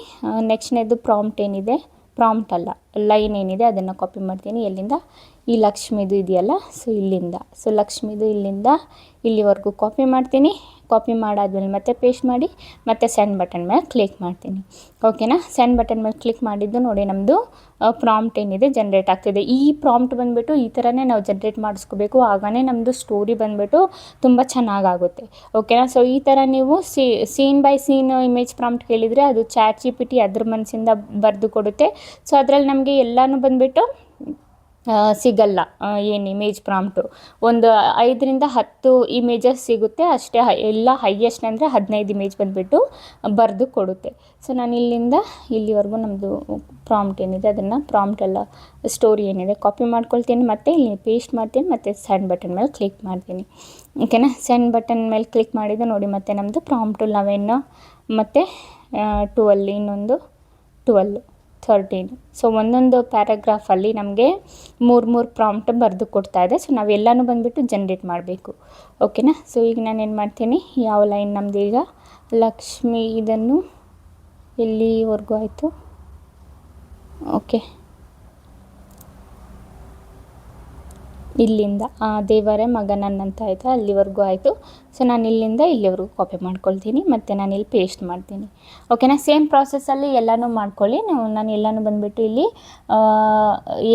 ನೆಕ್ಸ್ಟ್ನೇದು ಪ್ರಾಂಪ್ಟ್ ಏನಿದೆ ಪ್ರಾಂಪ್ಟ್ ಅಲ್ಲ. ಲೈನ್ ಏನಿದೆ ಅದನ್ನು ಕಾಪಿ ಮಾಡ್ತೀನಿ. ಎಲ್ಲಿಂದ? ಈ ಲಕ್ಷ್ಮಿದು ಇದೆಯಲ್ಲ? ಸೊ ಇಲ್ಲಿಂದ. ಸೊ ಲಕ್ಷ್ಮಿದು ಇಲ್ಲಿಂದ ಇಲ್ಲಿವರೆಗೂ ಕಾಪಿ ಮಾಡ್ತೀನಿ. ಕಾಪಿ ಮಾಡಾದ್ಮೇಲೆ ಮತ್ತೆ ಪೇಸ್ಟ್ ಮಾಡಿ ಮತ್ತೆ ಸೆಂಡ್ ಬಟನ್ ಮೇಲೆ ಕ್ಲಿಕ್ ಮಾಡ್ತೀನಿ. ಓಕೆನಾ ಸೆಂಡ್ ಬಟನ್ ಮೇಲೆ ಕ್ಲಿಕ್ ಮಾಡಿದ್ದು ನೋಡಿ ನಮ್ಮದು ಪ್ರಾಂಪ್ಟ್ ಏನಿದೆ ಜನ್ರೇಟ್ ಆಗ್ತಿದೆ. ಈ ಪ್ರಾಂಪ್ಟ್ ಬಂದುಬಿಟ್ಟು ಈ ಥರನೇ ನಾವು ಜನ್ರೇಟ್ ಮಾಡಿಸ್ಕೋಬೇಕು. ಆಗನೇ ನಮ್ಮದು ಸ್ಟೋರಿ ಬಂದುಬಿಟ್ಟು ತುಂಬ ಚೆನ್ನಾಗಾಗುತ್ತೆ. ಓಕೆನಾ ಸೊ ಈ ಥರ ನೀವು scene by scene image prompt ಕೇಳಿದರೆ ಅದು ಚಾಟ್ ಜಿ ಪಿ ಟಿ ಅದ್ರ ಮನಸ್ಸಿಂದ ಬರೆದು ಕೊಡುತ್ತೆ. ಸೊ ಅದರಲ್ಲಿ ನಮಗೆ ಎಲ್ಲನೂ ಬಂದುಬಿಟ್ಟು ಸಿಗಲ್ಲ. ಏನು ಇಮೇಜ್ ಪ್ರಾಂಪ್ಟು ಒಂದು ಐದರಿಂದ ಹತ್ತು ಇಮೇಜಸ್ ಸಿಗುತ್ತೆ, ಅಷ್ಟೇ ಎಲ್ಲ ಹೈಯೆಸ್ಟ್ ಅಂದರೆ ಹದಿನೈದು ಇಮೇಜ್ ಬಂದುಬಿಟ್ಟು ಬರೆದು ಕೊಡುತ್ತೆ. ಸೊ ನಾನು ಇಲ್ಲಿಂದ ಇಲ್ಲಿವರೆಗೂ ನಮ್ಮದು ಪ್ರಾಂಪ್ಟ್ ಏನಿದೆ, ಅದನ್ನು ಪ್ರಾಂಪ್ಟ್ ಎಲ್ಲ ಸ್ಟೋರಿ ಏನಿದೆ ಕಾಪಿ ಮಾಡ್ಕೊಳ್ತೀನಿ, ಮತ್ತು ಇಲ್ಲಿ ಪೇಸ್ಟ್ ಮಾಡ್ತೀನಿ, ಮತ್ತು ಸೆಂಡ್ ಬಟನ್ ಮೇಲೆ ಕ್ಲಿಕ್ ಮಾಡ್ತೀನಿ. ಓಕೆನಾ ಸೆಂಡ್ ಬಟನ್ ಮೇಲೆ ಕ್ಲಿಕ್ ಮಾಡಿದ್ದು ನೋಡಿ ಮತ್ತು ನಮ್ಮದು ಪ್ರಾಂಪ್ಟು ಲೆವೆನ್ನು ಮತ್ತು ಟುವೆಲ್ ಇನ್ನೊಂದು ಟ್ವೆಲ್ಲು ಥರ್ಟೀನ್ ಸೊ ಒಂದೊಂದು ಪ್ಯಾರಾಗ್ರಾಫಲ್ಲಿ ನಮಗೆ ಮೂರು ಮೂರು ಪ್ರಾಂಪ್ಟ್ ಬರೆದು ಕೊಡ್ತಾ ಇದೆ. ಸೊ ನಾವೆಲ್ಲನೂ ಬಂದುಬಿಟ್ಟು ಜನ್ರೇಟ್ ಮಾಡಬೇಕು. ಓಕೆನಾ ಸೊ ಈಗ ನಾನು ಏನು ಮಾಡ್ತೀನಿ? ಯಾವ ಲೈನ್ ನಮ್ಮದು ಈಗ? ಲಕ್ಷ್ಮಿ ಇದನ್ನು ಎಲ್ಲಿವರೆಗೂ ಆಯಿತು? ಓಕೆ ಇಲ್ಲಿಂದ ಆ ದೇವರೇ ಮಗ ನನ್ನಂತ ಆಯಿತು, ಅಲ್ಲಿವರೆಗೂ ಆಯಿತು. ಸೊ ನಾನು ಇಲ್ಲಿಂದ ಇಲ್ಲಿವರೆಗೂ ಕಾಪಿ ಮಾಡ್ಕೊಳ್ತೀನಿ, ಮತ್ತು ನಾನು ಇಲ್ಲಿ ಪೇಸ್ಟ್ ಮಾಡ್ತೀನಿ. ಓಕೆನಾ ಸೇಮ್ ಪ್ರಾಸೆಸ್ಸಲ್ಲಿ ಎಲ್ಲನೂ ಮಾಡ್ಕೊಳ್ಳಿ. ನಾವು, ನಾನು ಎಲ್ಲನೂ ಬಂದುಬಿಟ್ಟು ಇಲ್ಲಿ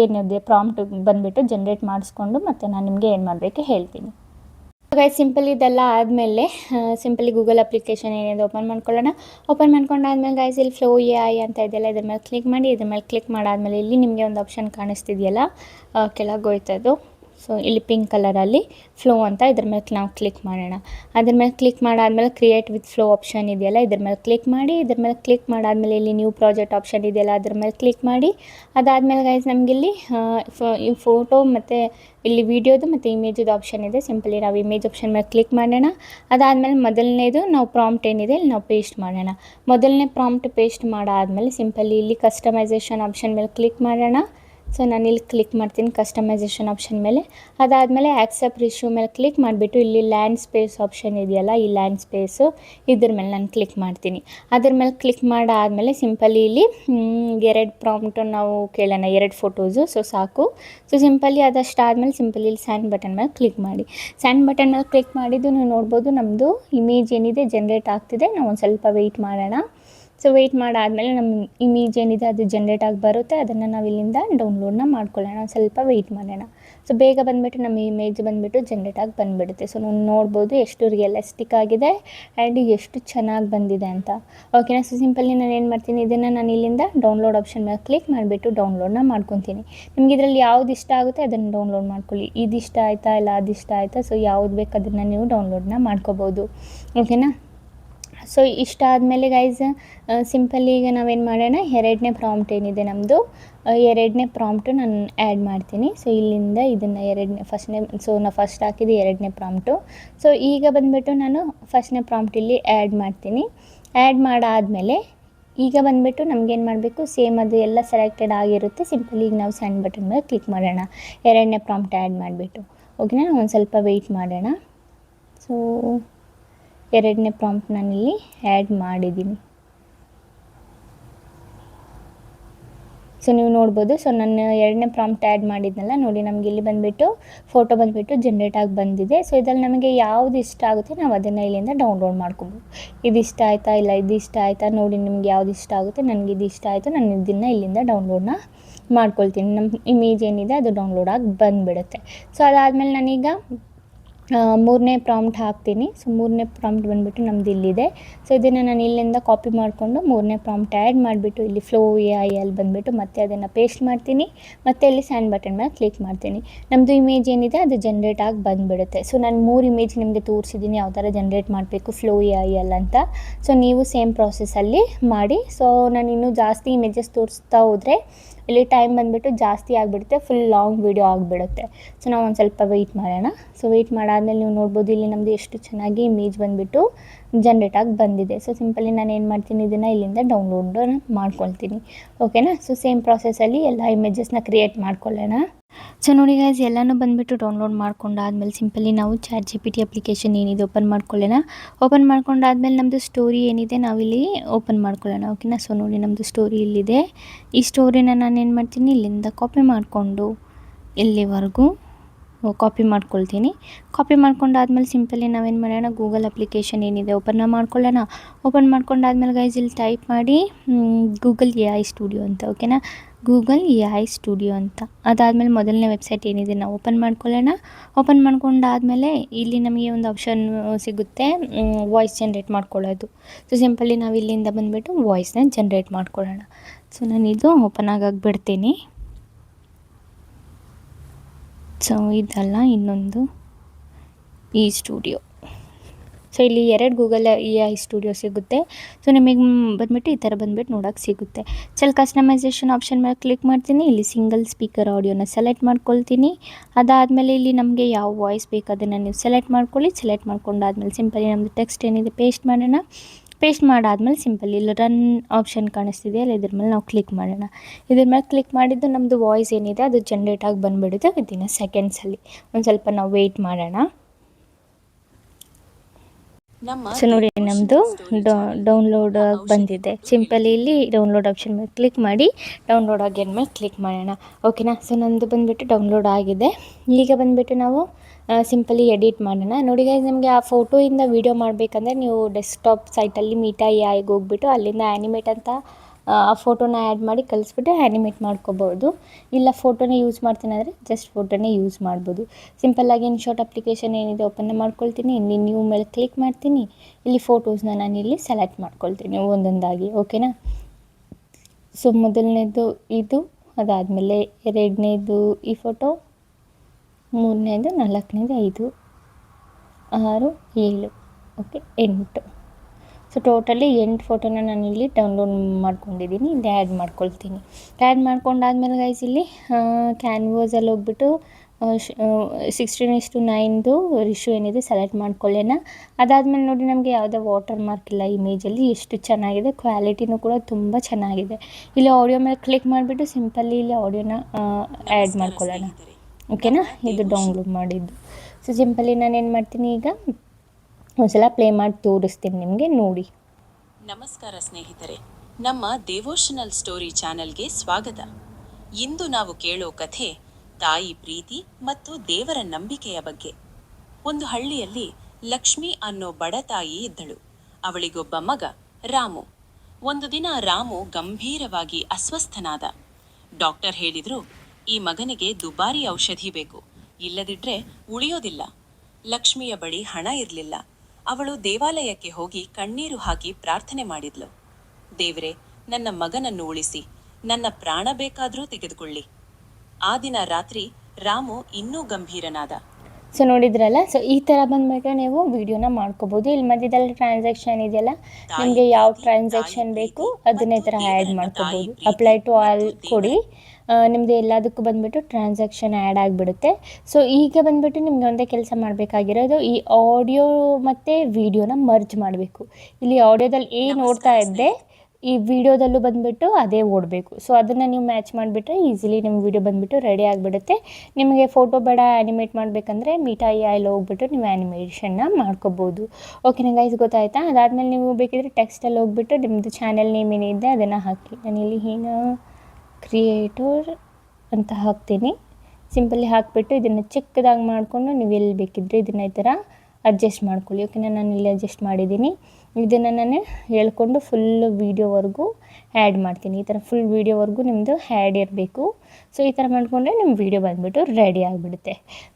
ಏನಿದೆ ಪ್ರಾಂಪ್ಟ್ ಬಂದುಬಿಟ್ಟು ಜನ್ರೇಟ್ ಮಾಡಿಸ್ಕೊಂಡು ಮತ್ತು ನಾನು ನಿಮಗೆ ಏನು ಮಾಡಬೇಕು ಹೇಳ್ತೀನಿ. ಗೈಸ್ ಸಿಂಪಲ್ ಇದೆಲ್ಲ ಆದಮೇಲೆ ಸಿಂಪಲಿ ಗೂಗಲ್ ಅಪ್ಲಿಕೇಶನ್ ಏನಿದೆ ಓಪನ್ ಮಾಡ್ಕೊಳ್ಳೋಣ. ಓಪನ್ ಮಾಡ್ಕೊಂಡಾದ್ಮೇಲೆ ಗೈಸ್ ಇಲ್ಲಿ ಫ್ಲೋ ಎ ಐ ಅಂತ ಇದೆಯಲ್ಲ, ಇದ್ರ ಮೇಲೆ ಕ್ಲಿಕ್ ಮಾಡಿ, ಇದ್ರ ಮೇಲೆ ಕ್ಲಿಕ್ ಮಾಡಾದ್ಮೇಲೆ ಇಲ್ಲಿ ನಿಮಗೆ ಒಂದು ಆಪ್ಷನ್ ಕಾಣಿಸ್ತಿದೆಯಲ್ಲ ಕೆಳಗೆ ಹೋಯ್ತದು ಸೊ ಇಲ್ಲಿ ಪಿಂಕ್ ಕಲರಲ್ಲಿ ಫ್ಲೋ ಅಂತ ಇದ್ರ ಮೇಲೆ ನಾವು ಕ್ಲಿಕ್ ಮಾಡೋಣ. ಅದ್ರ ಮೇಲೆ ಕ್ಲಿಕ್ ಮಾಡಾದ್ಮೇಲೆ ಕ್ರಿಯೇಟ್ ವಿತ್ ಫ್ಲೋ ಆಪ್ಷನ್ ಇದೆಯಲ್ಲ, ಇದ್ರ ಮೇಲೆ ಕ್ಲಿಕ್ ಮಾಡಿ, ಇದ್ರ ಮೇಲೆ ಕ್ಲಿಕ್ ಮಾಡಾದ್ಮೇಲೆ ಇಲ್ಲಿ ನ್ಯೂ ಪ್ರಾಜೆಕ್ಟ್ ಆಪ್ಷನ್ ಇದೆಯಲ್ಲ, ಅದ್ರ ಮೇಲೆ ಕ್ಲಿಕ್ ಮಾಡಿ. ಅದಾದಮೇಲೆ ಗೈಸ್ ನಮಗಿಲ್ಲಿ ಈ ಫೋಟೋ ಮತ್ತು ಇಲ್ಲಿ ವೀಡಿಯೋದು ಮತ್ತು ಇಮೇಜದು ಆಪ್ಷನ್ ಇದೆ. ಸಿಂಪಲಿ ನಾವು ಇಮೇಜ್ ಆಪ್ಷನ್ ಮೇಲೆ ಕ್ಲಿಕ್ ಮಾಡೋಣ. ಅದಾದಮೇಲೆ ಮೊದಲನೇದು ನಾವು ಪ್ರಾಂಪ್ಟ್ ಏನಿದೆ ಇಲ್ಲಿ ನಾವು ಪೇಸ್ಟ್ ಮಾಡೋಣ. ಮೊದಲನೇ ಪ್ರಾಂಪ್ಟ್ ಪೇಸ್ಟ್ ಮಾಡಾದ್ಮೇಲೆ ಸಿಂಪಲಿ ಇಲ್ಲಿ ಕಸ್ಟಮೈಸೇಷನ್ ಆಪ್ಷನ್ ಮೇಲೆ ಕ್ಲಿಕ್ ಮಾಡೋಣ. ಸೊ ನಾನು ಇಲ್ಲಿ ಕ್ಲಿಕ್ ಮಾಡ್ತೀನಿ ಕಸ್ಟಮೈಸೇಷನ್ ಆಪ್ಷನ್ ಮೇಲೆ. ಅದಾದಮೇಲೆ ಆ್ಯಕ್ಸೆಪ್ಟ್ ರಿಶ್ಯೂ ಮೇಲೆ ಕ್ಲಿಕ್ ಮಾಡಿಬಿಟ್ಟು ಇಲ್ಲಿ ಲ್ಯಾಂಡ್ ಸ್ಪೇಸ್ ಆಪ್ಷನ್ ಇದೆಯಲ್ಲ, ಈ ಲ್ಯಾಂಡ್ ಸ್ಪೇಸು ಇದ್ರ ಮೇಲೆ ನಾನು ಕ್ಲಿಕ್ ಮಾಡ್ತೀನಿ. ಅದ್ರ ಮೇಲೆ ಕ್ಲಿಕ್ ಮಾಡಾದಮೇಲೆ ಸಿಂಪಲಿ ಇಲ್ಲಿ ಎರಡು ಪ್ರಾಂಪ್ಟು ನಾವು ಕೇಳೋಣ, ಎರಡು ಫೋಟೋಸು ಸೊ ಸಾಕು. ಸೊ ಸಿಂಪಲಿ ಅದಷ್ಟಾದಮೇಲೆ ಸಿಂಪಲಿ ಇಲ್ಲಿ ಸ್ಯಾಂಡ್ ಬಟನ್ ಮೇಲೆ ಕ್ಲಿಕ್ ಮಾಡಿ. ಸ್ಯಾಂಡ್ ಬಟನ್ ಮೇಲೆ ಕ್ಲಿಕ್ ಮಾಡಿದ್ದು ನೀವು ನೋಡ್ಬೋದು ನಮ್ಮದು ಇಮೇಜ್ ಏನಿದೆ ಜನ್ರೇಟ್ ಆಗ್ತಿದೆ. ನಾವು ಒಂದು ಸ್ವಲ್ಪ ವೆಯ್ಟ್ ಮಾಡೋಣ. ಸೊ ವೆಯ್ಟ್ ಮಾಡಾದಮೇಲೆ ನಮ್ಮ ಇಮೇಜ್ ಏನಿದೆ ಅದು ಜನ್ರೇಟ್ ಆಗಿ ಬರುತ್ತೆ. ಅದನ್ನು ನಾವು ಇಲ್ಲಿಂದ ಡೌನ್ಲೋಡ್ನ ಮಾಡ್ಕೊಳ್ಳೋಣ. ಒಂದು ಸ್ವಲ್ಪ ವೆಯ್ಟ್ ಮಾಡೋಣ. ಸೊ ಬೇಗ ಬಂದುಬಿಟ್ಟು ನಮ್ಮ ಇಮೇಜ್ ಬಂದುಬಿಟ್ಟು ಜನ್ರೇಟ್ ಆಗಿ ಬಂದುಬಿಡುತ್ತೆ. ಸೊ ನಾವು ನೋಡ್ಬೋದು ಎಷ್ಟು ರಿಯಲಿಸ್ಟಿಕ್ ಆಗಿದೆ ಆ್ಯಂಡ್ ಎಷ್ಟು ಚೆನ್ನಾಗಿ ಬಂದಿದೆ ಅಂತ. ಓಕೆನಾ ಸೊ ಸಿಂಪಲ್ಲಿ ನಾನು ಏನು ಮಾಡ್ತೀನಿ? ಇದನ್ನು ನಾನು ಇಲ್ಲಿಂದ ಡೌನ್ಲೋಡ್ ಆಪ್ಷನ್ ಮೇಲೆ ಕ್ಲಿಕ್ ಮಾಡಿಬಿಟ್ಟು ಡೌನ್ಲೋಡ್ನ ಮಾಡ್ಕೊತೀನಿ. ನಿಮ್ಗೆ ಇದರಲ್ಲಿ ಯಾವ್ದು ಇಷ್ಟ ಆಗುತ್ತೆ ಅದನ್ನು ಡೌನ್ಲೋಡ್ ಮಾಡ್ಕೊಳ್ಳಿ. ಇದಿಷ್ಟ ಆಯಿತಾ ಇಲ್ಲ ಅದಿಷ್ಟ ಆಯಿತಾ? ಸೊ ಯಾವ್ದು ಬೇಕು ಅದನ್ನು ನೀವು ಡೌನ್ಲೋಡ್ನ ಮಾಡ್ಕೋಬೋದು. ಓಕೆನಾ ಸೊ ಇಷ್ಟ ಆದಮೇಲೆ ಗೈಸ್ ಸಿಂಪಲ್ಲಿ ಈಗ ನಾವೇನು ಮಾಡೋಣ? ಎರಡನೇ ಪ್ರಾಂಪ್ಟ್ ಏನಿದೆ ನಮ್ಮದು ಎರಡನೇ ಪ್ರಾಂಪ್ಟು ನಾನು ಆ್ಯಡ್ ಮಾಡ್ತೀನಿ. ಸೊ ಇಲ್ಲಿಂದ ಇದನ್ನು ಎರಡನೇ ಫಸ್ಟ್ನೇ ಸೊ ನಾ ಫಸ್ಟ್ ಹಾಕಿದ್ದು ಎರಡನೇ ಪ್ರಾಂಪ್ಟು ಸೊ ಈಗ ಬಂದುಬಿಟ್ಟು ನಾನು ಫಸ್ಟ್ನೇ ಪ್ರಾಂಪ್ಟ್ ಇಲ್ಲಿ ಆ್ಯಡ್ ಮಾಡ್ತೀನಿ. ಆ್ಯಡ್ ಮಾಡಾದಮೇಲೆ ಈಗ ಬಂದುಬಿಟ್ಟು ನಮಗೇನು ಮಾಡಬೇಕು? ಸೇಮ್ ಅದು ಎಲ್ಲ ಸೆಲೆಕ್ಟೆಡ್ ಆಗಿರುತ್ತೆ. ಸಿಂಪಲ್ ಈಗ ನಾವು ಸಣ್ಣ ಬಟನ್ ಮೇಲೆ ಕ್ಲಿಕ್ ಮಾಡೋಣ. ಎರಡನೇ ಪ್ರಾಂಪ್ಟ್ ಆ್ಯಡ್ ಮಾಡಿಬಿಟ್ಟು. ಓಕೆನಾ ಒಂದು ಸ್ವಲ್ಪ ವೆಯ್ಟ್ ಮಾಡೋಣ. ಸೊ ಎರಡನೇ ಪ್ರಾಂಪ್ಟ್ ನಾನಿಲ್ಲಿ ಆ್ಯಡ್ ಮಾಡಿದ್ದೀನಿ. ಸೊ ನೀವು ನೋಡ್ಬೋದು. ಸೊ ನಾನು ಎರಡನೇ ಪ್ರಾಂಪ್ಟ್ ಆ್ಯಡ್ ಮಾಡಿದ್ನಲ್ಲ, ನೋಡಿ ನಮಗೆ ಇಲ್ಲಿ ಬಂದುಬಿಟ್ಟು ಫೋಟೋ ಬಂದುಬಿಟ್ಟು ಜನ್ರೇಟ್ ಆಗಿ ಬಂದಿದೆ. ಸೊ ಇದ್ರಲ್ಲಿ ನಮಗೆ ಯಾವುದು ಇಷ್ಟ ಆಗುತ್ತೆ ನಾವು ಅದನ್ನು ಇಲ್ಲಿಂದ ಡೌನ್ಲೋಡ್ ಮಾಡ್ಕೊಬೋದು. ಇದು ಇಷ್ಟ ಆಯಿತಾ ಇಲ್ಲ, ಇದು ಇಷ್ಟ ಆಯಿತಾ, ನೋಡಿ ನಿಮ್ಗೆ ಯಾವುದು ಇಷ್ಟ ಆಗುತ್ತೆ, ನನಗೆ ಇದು ಇಷ್ಟ ಆಯಿತು, ನಾನು ಇದನ್ನು ಇಲ್ಲಿಂದ ಡೌನ್ಲೋಡ್ನ ಮಾಡ್ಕೊಳ್ತೀನಿ. ನಮ್ಮ ಇಮೇಜ್ ಏನಿದೆ ಅದು ಡೌನ್ಲೋಡ್ ಆಗಿ ಬಂದುಬಿಡುತ್ತೆ. ಸೊ ಅದಾದಮೇಲೆ ನಾನೀಗ ಮೂರನೇ ಪ್ರಾಂಪ್ಟ್ ಹಾಕ್ತೀನಿ. ಸೊ ಮೂರನೇ ಪ್ರಾಂಪ್ಟ್ ಬಂದುಬಿಟ್ಟು ನಮ್ದು ಇಲ್ಲಿದೆ. ಸೊ ಇದನ್ನು ನಾನು ಇಲ್ಲಿಂದ ಕಾಪಿ ಮಾಡಿಕೊಂಡು ಮೂರನೇ ಪ್ರಾಂಪ್ಟ್ ಆ್ಯಡ್ ಮಾಡಿಬಿಟ್ಟು ಇಲ್ಲಿ ಫ್ಲೋ ಎ ಐ ಅಲ್ಲಿ ಬಂದುಬಿಟ್ಟು ಮತ್ತೆ ಅದನ್ನು ಪೇಸ್ಟ್ ಮಾಡ್ತೀನಿ. ಮತ್ತು ಇಲ್ಲಿ ಸ್ಯಾಂಡ್ ಬಟನ್ ಮೇಲೆ ಕ್ಲಿಕ್ ಮಾಡ್ತೀನಿ. ನಮ್ಮದು ಇಮೇಜ್ ಏನಿದೆ ಅದು ಜನ್ರೇಟ್ ಆಗಿ ಬಂದುಬಿಡುತ್ತೆ. ಸೊ ನಾನು ಮೂರು ಇಮೇಜ್ ನಿಮಗೆ ತೋರಿಸಿದ್ದೀನಿ ಯಾವ ಥರ ಜನ್ರೇಟ್ ಮಾಡಬೇಕು ಫ್ಲೋ ಎ ಐ ಎಲ್ ಅಂತ. ಸೊ ನೀವು ಸೇಮ್ ಪ್ರಾಸೆಸ್ಸಲ್ಲಿ ಮಾಡಿ. ಸೊ ನಾನು ಇನ್ನೂ ಜಾಸ್ತಿ ಇಮೇಜಸ್ ತೋರಿಸ್ತಾ ಹೋದರೆ ಇಲ್ಲಿ ಟೈಮ್ ಬಂದುಬಿಟ್ಟು ಜಾಸ್ತಿ ಆಗಿಬಿಡುತ್ತೆ ಫುಲ್ ಲಾಂಗ್ ವೀಡಿಯೋ ಆಗಿಬಿಡುತ್ತೆ. ಸೊ ನಾವು ಒಂದು ಸ್ವಲ್ಪ ವೆಯ್ಟ್ ಮಾಡೋಣ. ಸೊ ವೆಯ್ಟ್ ಮಾಡಾದಮೇಲೆ ನೀವು ನೋಡ್ಬೋದು, ಇಲ್ಲಿ ನಮ್ಮದು ಎಷ್ಟು ಚೆನ್ನಾಗಿ ಇಮೇಜ್ ಬಂದುಬಿಟ್ಟು ಜನ್ರೇಟ್ ಆಗಿ ಬಂದಿದೆ. ಸೊ ಸಿಂಪಲಿ ನಾನು ಏನು ಮಾಡ್ತೀನಿ, ಇದನ್ನು ಇಲ್ಲಿಂದ ಡೌನ್ಲೋಡ್ ಮಾಡ್ಕೊಳ್ತೀನಿ. ಓಕೆನಾ ಸೊ ಸೇಮ್ ಪ್ರಾಸೆಸಲ್ಲಿ ಎಲ್ಲ ಇಮೇಜಸ್ನ ಕ್ರಿಯೇಟ್ ಮಾಡ್ಕೊಳ್ಳೋಣ. ಸೊ ನೋಡಿ ಗೈಸ್ ಎಲ್ಲನೂ ಬಂದುಬಿಟ್ಟು ಡೌನ್ಲೋಡ್ ಮಾಡ್ಕೊಂಡಾದ್ಮೇಲೆ ಸಿಂಪಲಿ ನಾವು chat G P T application ಏನಿದೆ ಓಪನ್ ಮಾಡ್ಕೊಳ್ಳೋಣ. ಓಪನ್ ಮಾಡ್ಕೊಂಡಾದ್ಮೇಲೆ ನಮ್ಮದು ಸ್ಟೋರಿ ಏನಿದೆ ನಾವಿಲ್ಲಿ ಓಪನ್ ಮಾಡ್ಕೊಳ್ಳೋಣ ಓಕೆನಾ ಸೊ ನೋಡಿ ನಮ್ಮದು ಸ್ಟೋರಿ ಇಲ್ಲಿದೆ. ಈ ಸ್ಟೋರಿನ ನಾನು ಏನು ಮಾಡ್ತೀನಿ? ಇಲ್ಲಿಂದ ಕಾಪಿ ಮಾಡಿಕೊಂಡು ಇಲ್ಲಿವರೆಗೂ ಕಾಪಿ ಮಾಡ್ಕೊಳ್ತೀನಿ. ಕಾಪಿ ಮಾಡ್ಕೊಂಡಾದ್ಮೇಲೆ ಸಿಂಪಲಿ ನಾವೇನು ಮಾಡೋಣ? ಗೂಗಲ್ ಅಪ್ಲಿಕೇಶನ್ ಏನಿದೆ ಓಪನ್ನ ಮಾಡ್ಕೊಳ್ಳೋಣ. ಓಪನ್ ಮಾಡ್ಕೊಂಡಾದ್ಮೇಲೆ ಗೈಸ್ ಇಲ್ಲಿ ಟೈಪ್ ಮಾಡಿ ಗೂಗಲ್ ಎ ಐ ಸ್ಟುಡಿಯೋ ಅಂತ ಓಕೆನಾ ಗೂಗಲ್ ಎ ಐ ಸ್ಟುಡಿಯೋ ಅಂತ. ಅದಾದಮೇಲೆ ಮೊದಲನೇ ವೆಬ್ಸೈಟ್ ಏನಿದೆ ನಾವು ಓಪನ್ ಮಾಡ್ಕೊಳ್ಳೋಣ. ಓಪನ್ ಮಾಡ್ಕೊಂಡಾದ್ಮೇಲೆ ಇಲ್ಲಿ ನಮಗೆ ಒಂದು ಆಪ್ಷನ್ ಸಿಗುತ್ತೆ ವಾಯ್ಸ್ ಜನ್ರೇಟ್ ಮಾಡ್ಕೊಳ್ಳೋದು. ಸೊ ಸಿಂಪಲಿ ನಾವು ಇಲ್ಲಿಂದ ಬಂದುಬಿಟ್ಟು ವಾಯ್ಸ್ನ ಜನ್ರೇಟ್ ಮಾಡ್ಕೊಳ್ಳೋಣ. ಸೊ ನಾನು ಇದು ಓಪನ್ ಆಗಾಗ ಬಿಡ್ತೀನಿ ಸೊ, ಇದಲ್ಲ ಇನ್ನೊಂದು ಈ ಸ್ಟುಡಿಯೋ. ಸೊ, ಇಲ್ಲಿ ಎರಡು ಗೂಗಲ್ ಇ ಐ ಸ್ಟುಡಿಯೋ ಸಿಗುತ್ತೆ. ಸೊ, ನಿಮಗೆ ಬಂದ್ಬಿಟ್ಟು ಈ ಥರ ಬಂದ್ಬಿಟ್ಟು ನೋಡೋಕೆ ಸಿಗುತ್ತೆ. ಚಲ್ ಕಸ್ಟಮೈಸೇಷನ್ ಆಪ್ಷನ್ ಮೇಲೆ ಕ್ಲಿಕ್ ಮಾಡ್ತೀನಿ. ಇಲ್ಲಿ ಸಿಂಗಲ್ ಸ್ಪೀಕರ್ ಆಡಿಯೋನ ಸೆಲೆಕ್ಟ್ ಮಾಡ್ಕೊಳ್ತೀನಿ. ಅದಾದಮೇಲೆ ಇಲ್ಲಿ ನಮಗೆ ಯಾವ ವಾಯ್ಸ್ ಬೇಕು ಅದನ್ನು ನೀವು ಸೆಲೆಕ್ಟ್ ಮಾಡ್ಕೊಳ್ಳಿ. ಸೆಲೆಕ್ಟ್ ಮಾಡ್ಕೊಂಡಾದ್ಮೇಲೆ ಸಿಂಪಲಿ ನಮ್ಮದು ಟೆಕ್ಸ್ಟ್ ಏನಿದೆ ಪೇಸ್ಟ್ ಮಾಡೋಣ. ಪೇಸ್ಟ್ ಮಾಡಾದ್ಮೇಲೆ ಸಿಂಪಲ್ ಇಲ್ಲಿ ರನ್ ಆಪ್ಷನ್ ಕಾಣಿಸ್ತಿದೆ ಅಲ್ಲ ಇದ್ರ ಮೇಲೆ ನಾವು ಕ್ಲಿಕ್ ಮಾಡೋಣ. ಇದ್ರ ಮೇಲೆ ಕ್ಲಿಕ್ ಮಾಡಿದ್ದು ನಮ್ಮದು ವಾಯ್ಸ್ ಏನಿದೆ ಅದು ಜನ್ರೇಟ್ ಆಗಿ ಬಂದುಬಿಡುತ್ತೆ ವಿದಿನ್ ಅ ಸೆಕೆಂಡ್ಸಲ್ಲಿ ಒಂದು ಸ್ವಲ್ಪ ನಾವು ವೆಯ್ಟ್ ಮಾಡೋಣ. ಸೊ ನೋಡಿ ನಮ್ಮದು ಡೌನ್ಲೋಡ್ ಬಂದಿದೆ. ಸಿಂಪಲಿ ಇಲ್ಲಿ ಡೌನ್ಲೋಡ್ ಆಪ್ಷನ್ ಮೇಲೆ ಕ್ಲಿಕ್ ಮಾಡಿ ಡೌನ್ಲೋಡ್ ಆಗಿ ಮೇಲೆ ಕ್ಲಿಕ್ ಮಾಡೋಣ. ಓಕೆನಾ ಸೊ ನಂದು ಬಂದುಬಿಟ್ಟು ಡೌನ್ಲೋಡ್ ಆಗಿದೆ. ಈಗ ಬಂದುಬಿಟ್ಟು ನಾವು ಸಿಂಪಲಿ ಎಡಿಟ್ ಮಾಡೋಣ. ನೋಡಿ ಗೈಸ್ ನಿಮಗೆ ಆ ಫೋಟೋಯಿಂದ ವೀಡಿಯೋ ಮಾಡಬೇಕಂದ್ರೆ ನೀವು ಡೆಸ್ಕ್ಟಾಪ್ ಸೈಟಲ್ಲಿ ಮೀಟಾ ಎ ಹೋಗ್ಬಿಟ್ಟು ಅಲ್ಲಿಂದ ಆ್ಯನಿಮೇಟ್ ಅಂತ, ಆ ಫೋಟೋನ ಆ್ಯಡ್ ಮಾಡಿ ಕಲಿಸ್ಬಿಟ್ಟು ಆ್ಯನಿಮೇಟ್ ಮಾಡ್ಕೋಬೋದು. ಇಲ್ಲ ಫೋಟೋನ ಯೂಸ್ ಮಾಡ್ತೀನಿ ಅಂದರೆ ಜಸ್ಟ್ ಫೋಟೋನೇ ಯೂಸ್ ಮಾಡ್ಬೋದು. ಸಿಂಪಲ್ಲಾಗಿ ಶಾರ್ಟ್ ಅಪ್ಲಿಕೇಶನ್ ಏನಿದೆ ಓಪನ್ ಮಾಡ್ಕೊಳ್ತೀನಿ. ಇಲ್ಲಿ ನ್ಯೂ ಮೇಲೆ ಕ್ಲಿಕ್ ಮಾಡ್ತೀನಿ. ಇಲ್ಲಿ ಫೋಟೋಸ್ನ ನಾನು ಇಲ್ಲಿ ಸೆಲೆಕ್ಟ್ ಮಾಡ್ಕೊಳ್ತೀನಿ ಒಂದೊಂದಾಗಿ ಓಕೆನಾ ಸೊ ಮೊದಲನೇದು ಇದು, ಅದಾದಮೇಲೆ ಎರಡನೇದು ಈ ಫೋಟೋ ಮೂರನೇದು ನಾಲ್ಕನೇದು ಐದು ಆರು ಏಳು ಓಕೆ ಎಂಟು. ಸೊ ಟೋಟಲಿ ಎಂಟು ಫೋಟೋನ ನಾನು ಇಲ್ಲಿ ಡೌನ್ಲೋಡ್ ಮಾಡ್ಕೊಂಡಿದ್ದೀನಿ ಇಲ್ಲಿ ಆ್ಯಡ್ ಮಾಡ್ಕೊಳ್ತೀನಿ. ಆ್ಯಡ್ ಮಾಡ್ಕೊಂಡಾದ್ಮೇಲೆ ಗೈಸ್ ಇಲ್ಲಿ ಕ್ಯಾನ್ವಸಲ್ಲಿ ಹೋಗ್ಬಿಟ್ಟು ಸಿಕ್ಸ್ಟೀನ್ ಇಷ್ಟು ನೈನ್ದು ರಿಶ್ಯೂ ಏನಿದೆ ಸೆಲೆಕ್ಟ್ ಮಾಡ್ಕೊಳ್ಳೋಣ. ಅದಾದಮೇಲೆ ನೋಡಿ ನಮಗೆ ಯಾವುದೇ ವಾಟರ್ ಮಾರ್ಕ್ ಇಲ್ಲ ಇಮೇಜಲ್ಲಿ ಎಷ್ಟು ಚೆನ್ನಾಗಿದೆ ಕ್ವಾಲಿಟಿನೂ ಕೂಡ ತುಂಬ ಚೆನ್ನಾಗಿದೆ. ಇಲ್ಲಿ ಆಡಿಯೋ ಮೇಲೆ ಕ್ಲಿಕ್ ಮಾಡಿಬಿಟ್ಟು ಸಿಂಪಲ್ಲಿ ಇಲ್ಲಿ ಆಡಿಯೋನ ಆ್ಯಡ್ ಮಾಡ್ಕೊಳ್ಳೋಣ. ಓಕೆನಾ? ಇದು ಡೌನ್ಲೋಡ್ ಮಾಡಿದ್ದು. ಸೊ ಸಿಂಪಲಿ ನಾನು ಏನು ಮಾಡ್ತೀನಿ ಈಗ? ಒಂದ್ಸಲ ಪ್ಲೇ ಮಾಡಿ ತೋರಿಸ್ತೀನಿ ನಿಮಗೆ ನೋಡಿ. ನಮಸ್ಕಾರ ಸ್ನೇಹಿತರೆ. ನಮ್ಮ ದೇವೋಷನಲ್ ಸ್ಟೋರಿ ಚಾನೆಲ್ಗೆ ಸ್ವಾಗತ. ಇಂದು ನಾವು ಕೇಳೋ ಕಥೆ ತಾಯಿ ಪ್ರೀತಿ ಮತ್ತು ದೇವರ ನಂಬಿಕೆಯ ಬಗ್ಗೆ. ಒಂದು ಹಳ್ಳಿಯಲ್ಲಿ ಲಕ್ಷ್ಮಿ ಅನ್ನೋ ಬಡ ತಾಯಿ ಇದ್ದಳು. ಅವಳಿಗೊಬ್ಬ ಮಗ ರಾಮು. ಒಂದು ದಿನ ರಾಮು ಗಂಭೀರವಾಗಿ ಅಸ್ವಸ್ಥನಾದ. ಡಾಕ್ಟರ್ ಹೇಳಿದ್ರು ಈ ಮಗನಿಗೆ ದುಬಾರಿ ಔಷಧಿ ಬೇಕು. ಇಲ್ಲದಿದ್ರೆ ಉಳಿಯೋದಿಲ್ಲ. ಲಕ್ಷ್ಮಿಯ ಬಳಿ ಹಣ ಇರಲಿಲ್ಲ. ಅವಳು ದೇವಾಲಯಕ್ಕೆ ಹೋಗಿ ಕಣ್ಣೀರು ಹಾಕಿ ಪ್ರಾರ್ಥನೆ ಮಾಡಿದ್ಲು. ದೇವ್ರೆ, ನನ್ನ ಮಗನನ್ನು ಉಳಿಸಿ. ನನ್ನ ಪ್ರಾಣ ಬೇಕಾದರೂ ತೆಗೆದುಕೊಳ್ಳಿ. ಆ ದಿನ ರಾತ್ರಿ ರಾಮು ಇನ್ನೂ ಗಂಭೀರನಾದ. ಸೊ ನೋಡಿದ್ರಲ್ಲ? ಸೊ ಈ ಥರ ಬಂದ್ಬಿಟ್ಟು ನೀವು ವಿಡಿಯೋನ ಮಾಡ್ಕೋಬೋದು. ಇಲ್ಲಿ ಮಧ್ಯದಲ್ಲಿ ಟ್ರಾನ್ಸಾಕ್ಷನ್ ಇದೆಯಲ್ಲ? ನಿಮಗೆ ಯಾವ ಟ್ರಾನ್ಸಾಕ್ಷನ್ ಬೇಕು ಅದನ್ನೇ ಥರ ಆ್ಯಡ್ ಮಾಡ್ಕೋಬೋದು. ಅಪ್ಲೈ ಟು ಆಲ್ ಕೊಡಿ. ನಿಮ್ಮದು ಎಲ್ಲದಕ್ಕೂ ಬಂದುಬಿಟ್ಟು ಟ್ರಾನ್ಸಾಕ್ಷನ್ ಆ್ಯಡ್ ಆಗಿಬಿಡುತ್ತೆ. ಸೊ ಈಗ ಬಂದುಬಿಟ್ಟು ನಿಮಗೆ ಒಂದೇ ಕೆಲಸ ಮಾಡಬೇಕಾಗಿರೋದು ಈ ಆಡಿಯೋ ಮತ್ತು ವಿಡಿಯೋನ ಮರ್ಜ್ ಮಾಡಬೇಕು. ಇಲ್ಲಿ ಆಡಿಯೋದಲ್ಲಿ ಏನು ನೋಡ್ತಾ ಇದ್ದೆ. ಈ ವಿಡಿಯೋದಲ್ಲೂ ಬಂದುಬಿಟ್ಟು ಅದೇ ಓಡಬೇಕು. ಸೊ ಅದನ್ನು ನೀವು ಮ್ಯಾಚ್ ಮಾಡಿಬಿಟ್ರೆ ಈಸಿಲಿ ನಿಮ್ಮ ವಿಡಿಯೋ ಬಂದುಬಿಟ್ಟು ರೆಡಿ ಆಗಿಬಿಡುತ್ತೆ. ನಿಮಗೆ ಫೋಟೋ ಬೇಡ ಆ್ಯನಿಮೇಟ್ ಮಾಡಬೇಕಂದ್ರೆ ಮಿಠಾಯಿ ಆಯಿಲ್ ಹೋಗ್ಬಿಟ್ಟು ನೀವು ಆ್ಯನಿಮೇಷನ್ನ ಮಾಡ್ಕೋಬೋದು. ಓಕೆನಾ ಗೈಸ್ ಗೊತ್ತಾಯ್ತಾ? ಅದಾದಮೇಲೆ ನೀವು ಬೇಕಿದ್ರೆ ಟೆಕ್ಸ್ಟಲ್ಲಿ ಹೋಗ್ಬಿಟ್ಟು ನಿಮ್ಮದು ಚಾನೆಲ್ ನೇಮ್ ಏನಿದೆ ಅದನ್ನು ಹಾಕಿ. ನಾನಿಲ್ಲಿ ಏನು ಕ್ರಿಯೇಟರ್ ಅಂತ ಹಾಕ್ತೀನಿ. ಸಿಂಪಲ್ಲಿ ಹಾಕಿಬಿಟ್ಟು ಇದನ್ನು ಚಿಕ್ಕದಾಗಿ ಮಾಡಿಕೊಂಡು ನೀವು ಎಲ್ಲಿ ಬೇಕಿದ್ರೆ ಇದನ್ನು ಈ ಥರ ಅಡ್ಜಸ್ಟ್ ಮಾಡ್ಕೊಳ್ಳಿ. ಓಕೆನಾ ನಾನು ಇಲ್ಲಿ ಅಡ್ಜಸ್ಟ್ ಮಾಡಿದ್ದೀನಿ. ಇದನ್ನು ನಾನು ಹೇಳ್ಕೊಂಡು ಫುಲ್ ವೀಡಿಯೋವರೆಗೂ ಆ್ಯಡ್ ಮಾಡ್ತೀನಿ. ಈ ಥರ ಫುಲ್ ವೀಡಿಯೋವರೆಗೂ ನಿಮ್ಮದು ಹ್ಯಾಡ್ ಇರಬೇಕು. ಸೊ ಈ ಥರ ಮಾಡಿಕೊಂಡ್ರೆ ನಿಮ್ಮ ವೀಡಿಯೋ ಬಂದುಬಿಟ್ಟು ರೆಡಿ ಆಗಿಬಿಡುತ್ತೆ.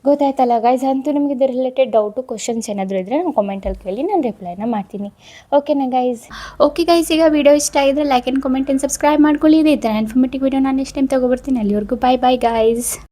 ಗೊತ್ತಾಯ್ತಲ್ಲ ಗೈಸ್ ಅಂತೂ ನಿಮಗೆ ಇದರ ರಿಲೇಟೆಡ್ ಡೌಟು ಕ್ವಶನ್ಸ್ ಏನಾದರೂ ಇದ್ದರೆ ನಾನು ಕಾಮೆಂಟಲ್ಲಿ ಕೇಳಿ ನಾನು ರಿಪ್ಲೈನ ಮಾಡ್ತೀನಿ. ಓಕೆನಾ ಗೈಸ್ ಓಕೆ ಗೈಸ್ ಈಗ ವೀಡಿಯೋ ಇಷ್ಟ ಆಗಿದ್ರೆ like and comment and subscribe ಮಾಡ್ಕೊಳ್ಳಿ. ಇದೇ ಥರ ಇನ್ಫಾರ್ಮೇಟಿವ್ ವೀಡಿಯೋ ನಾನು ನೆಕ್ಸ್ಟ್ ಟೈಮ್ ತೊಗೊಬರ್ತೀನಿ. ಅಲ್ಲಿವರೆಗೂ ಬಾಯ್ ಬಾಯ್ ಗೈಸ್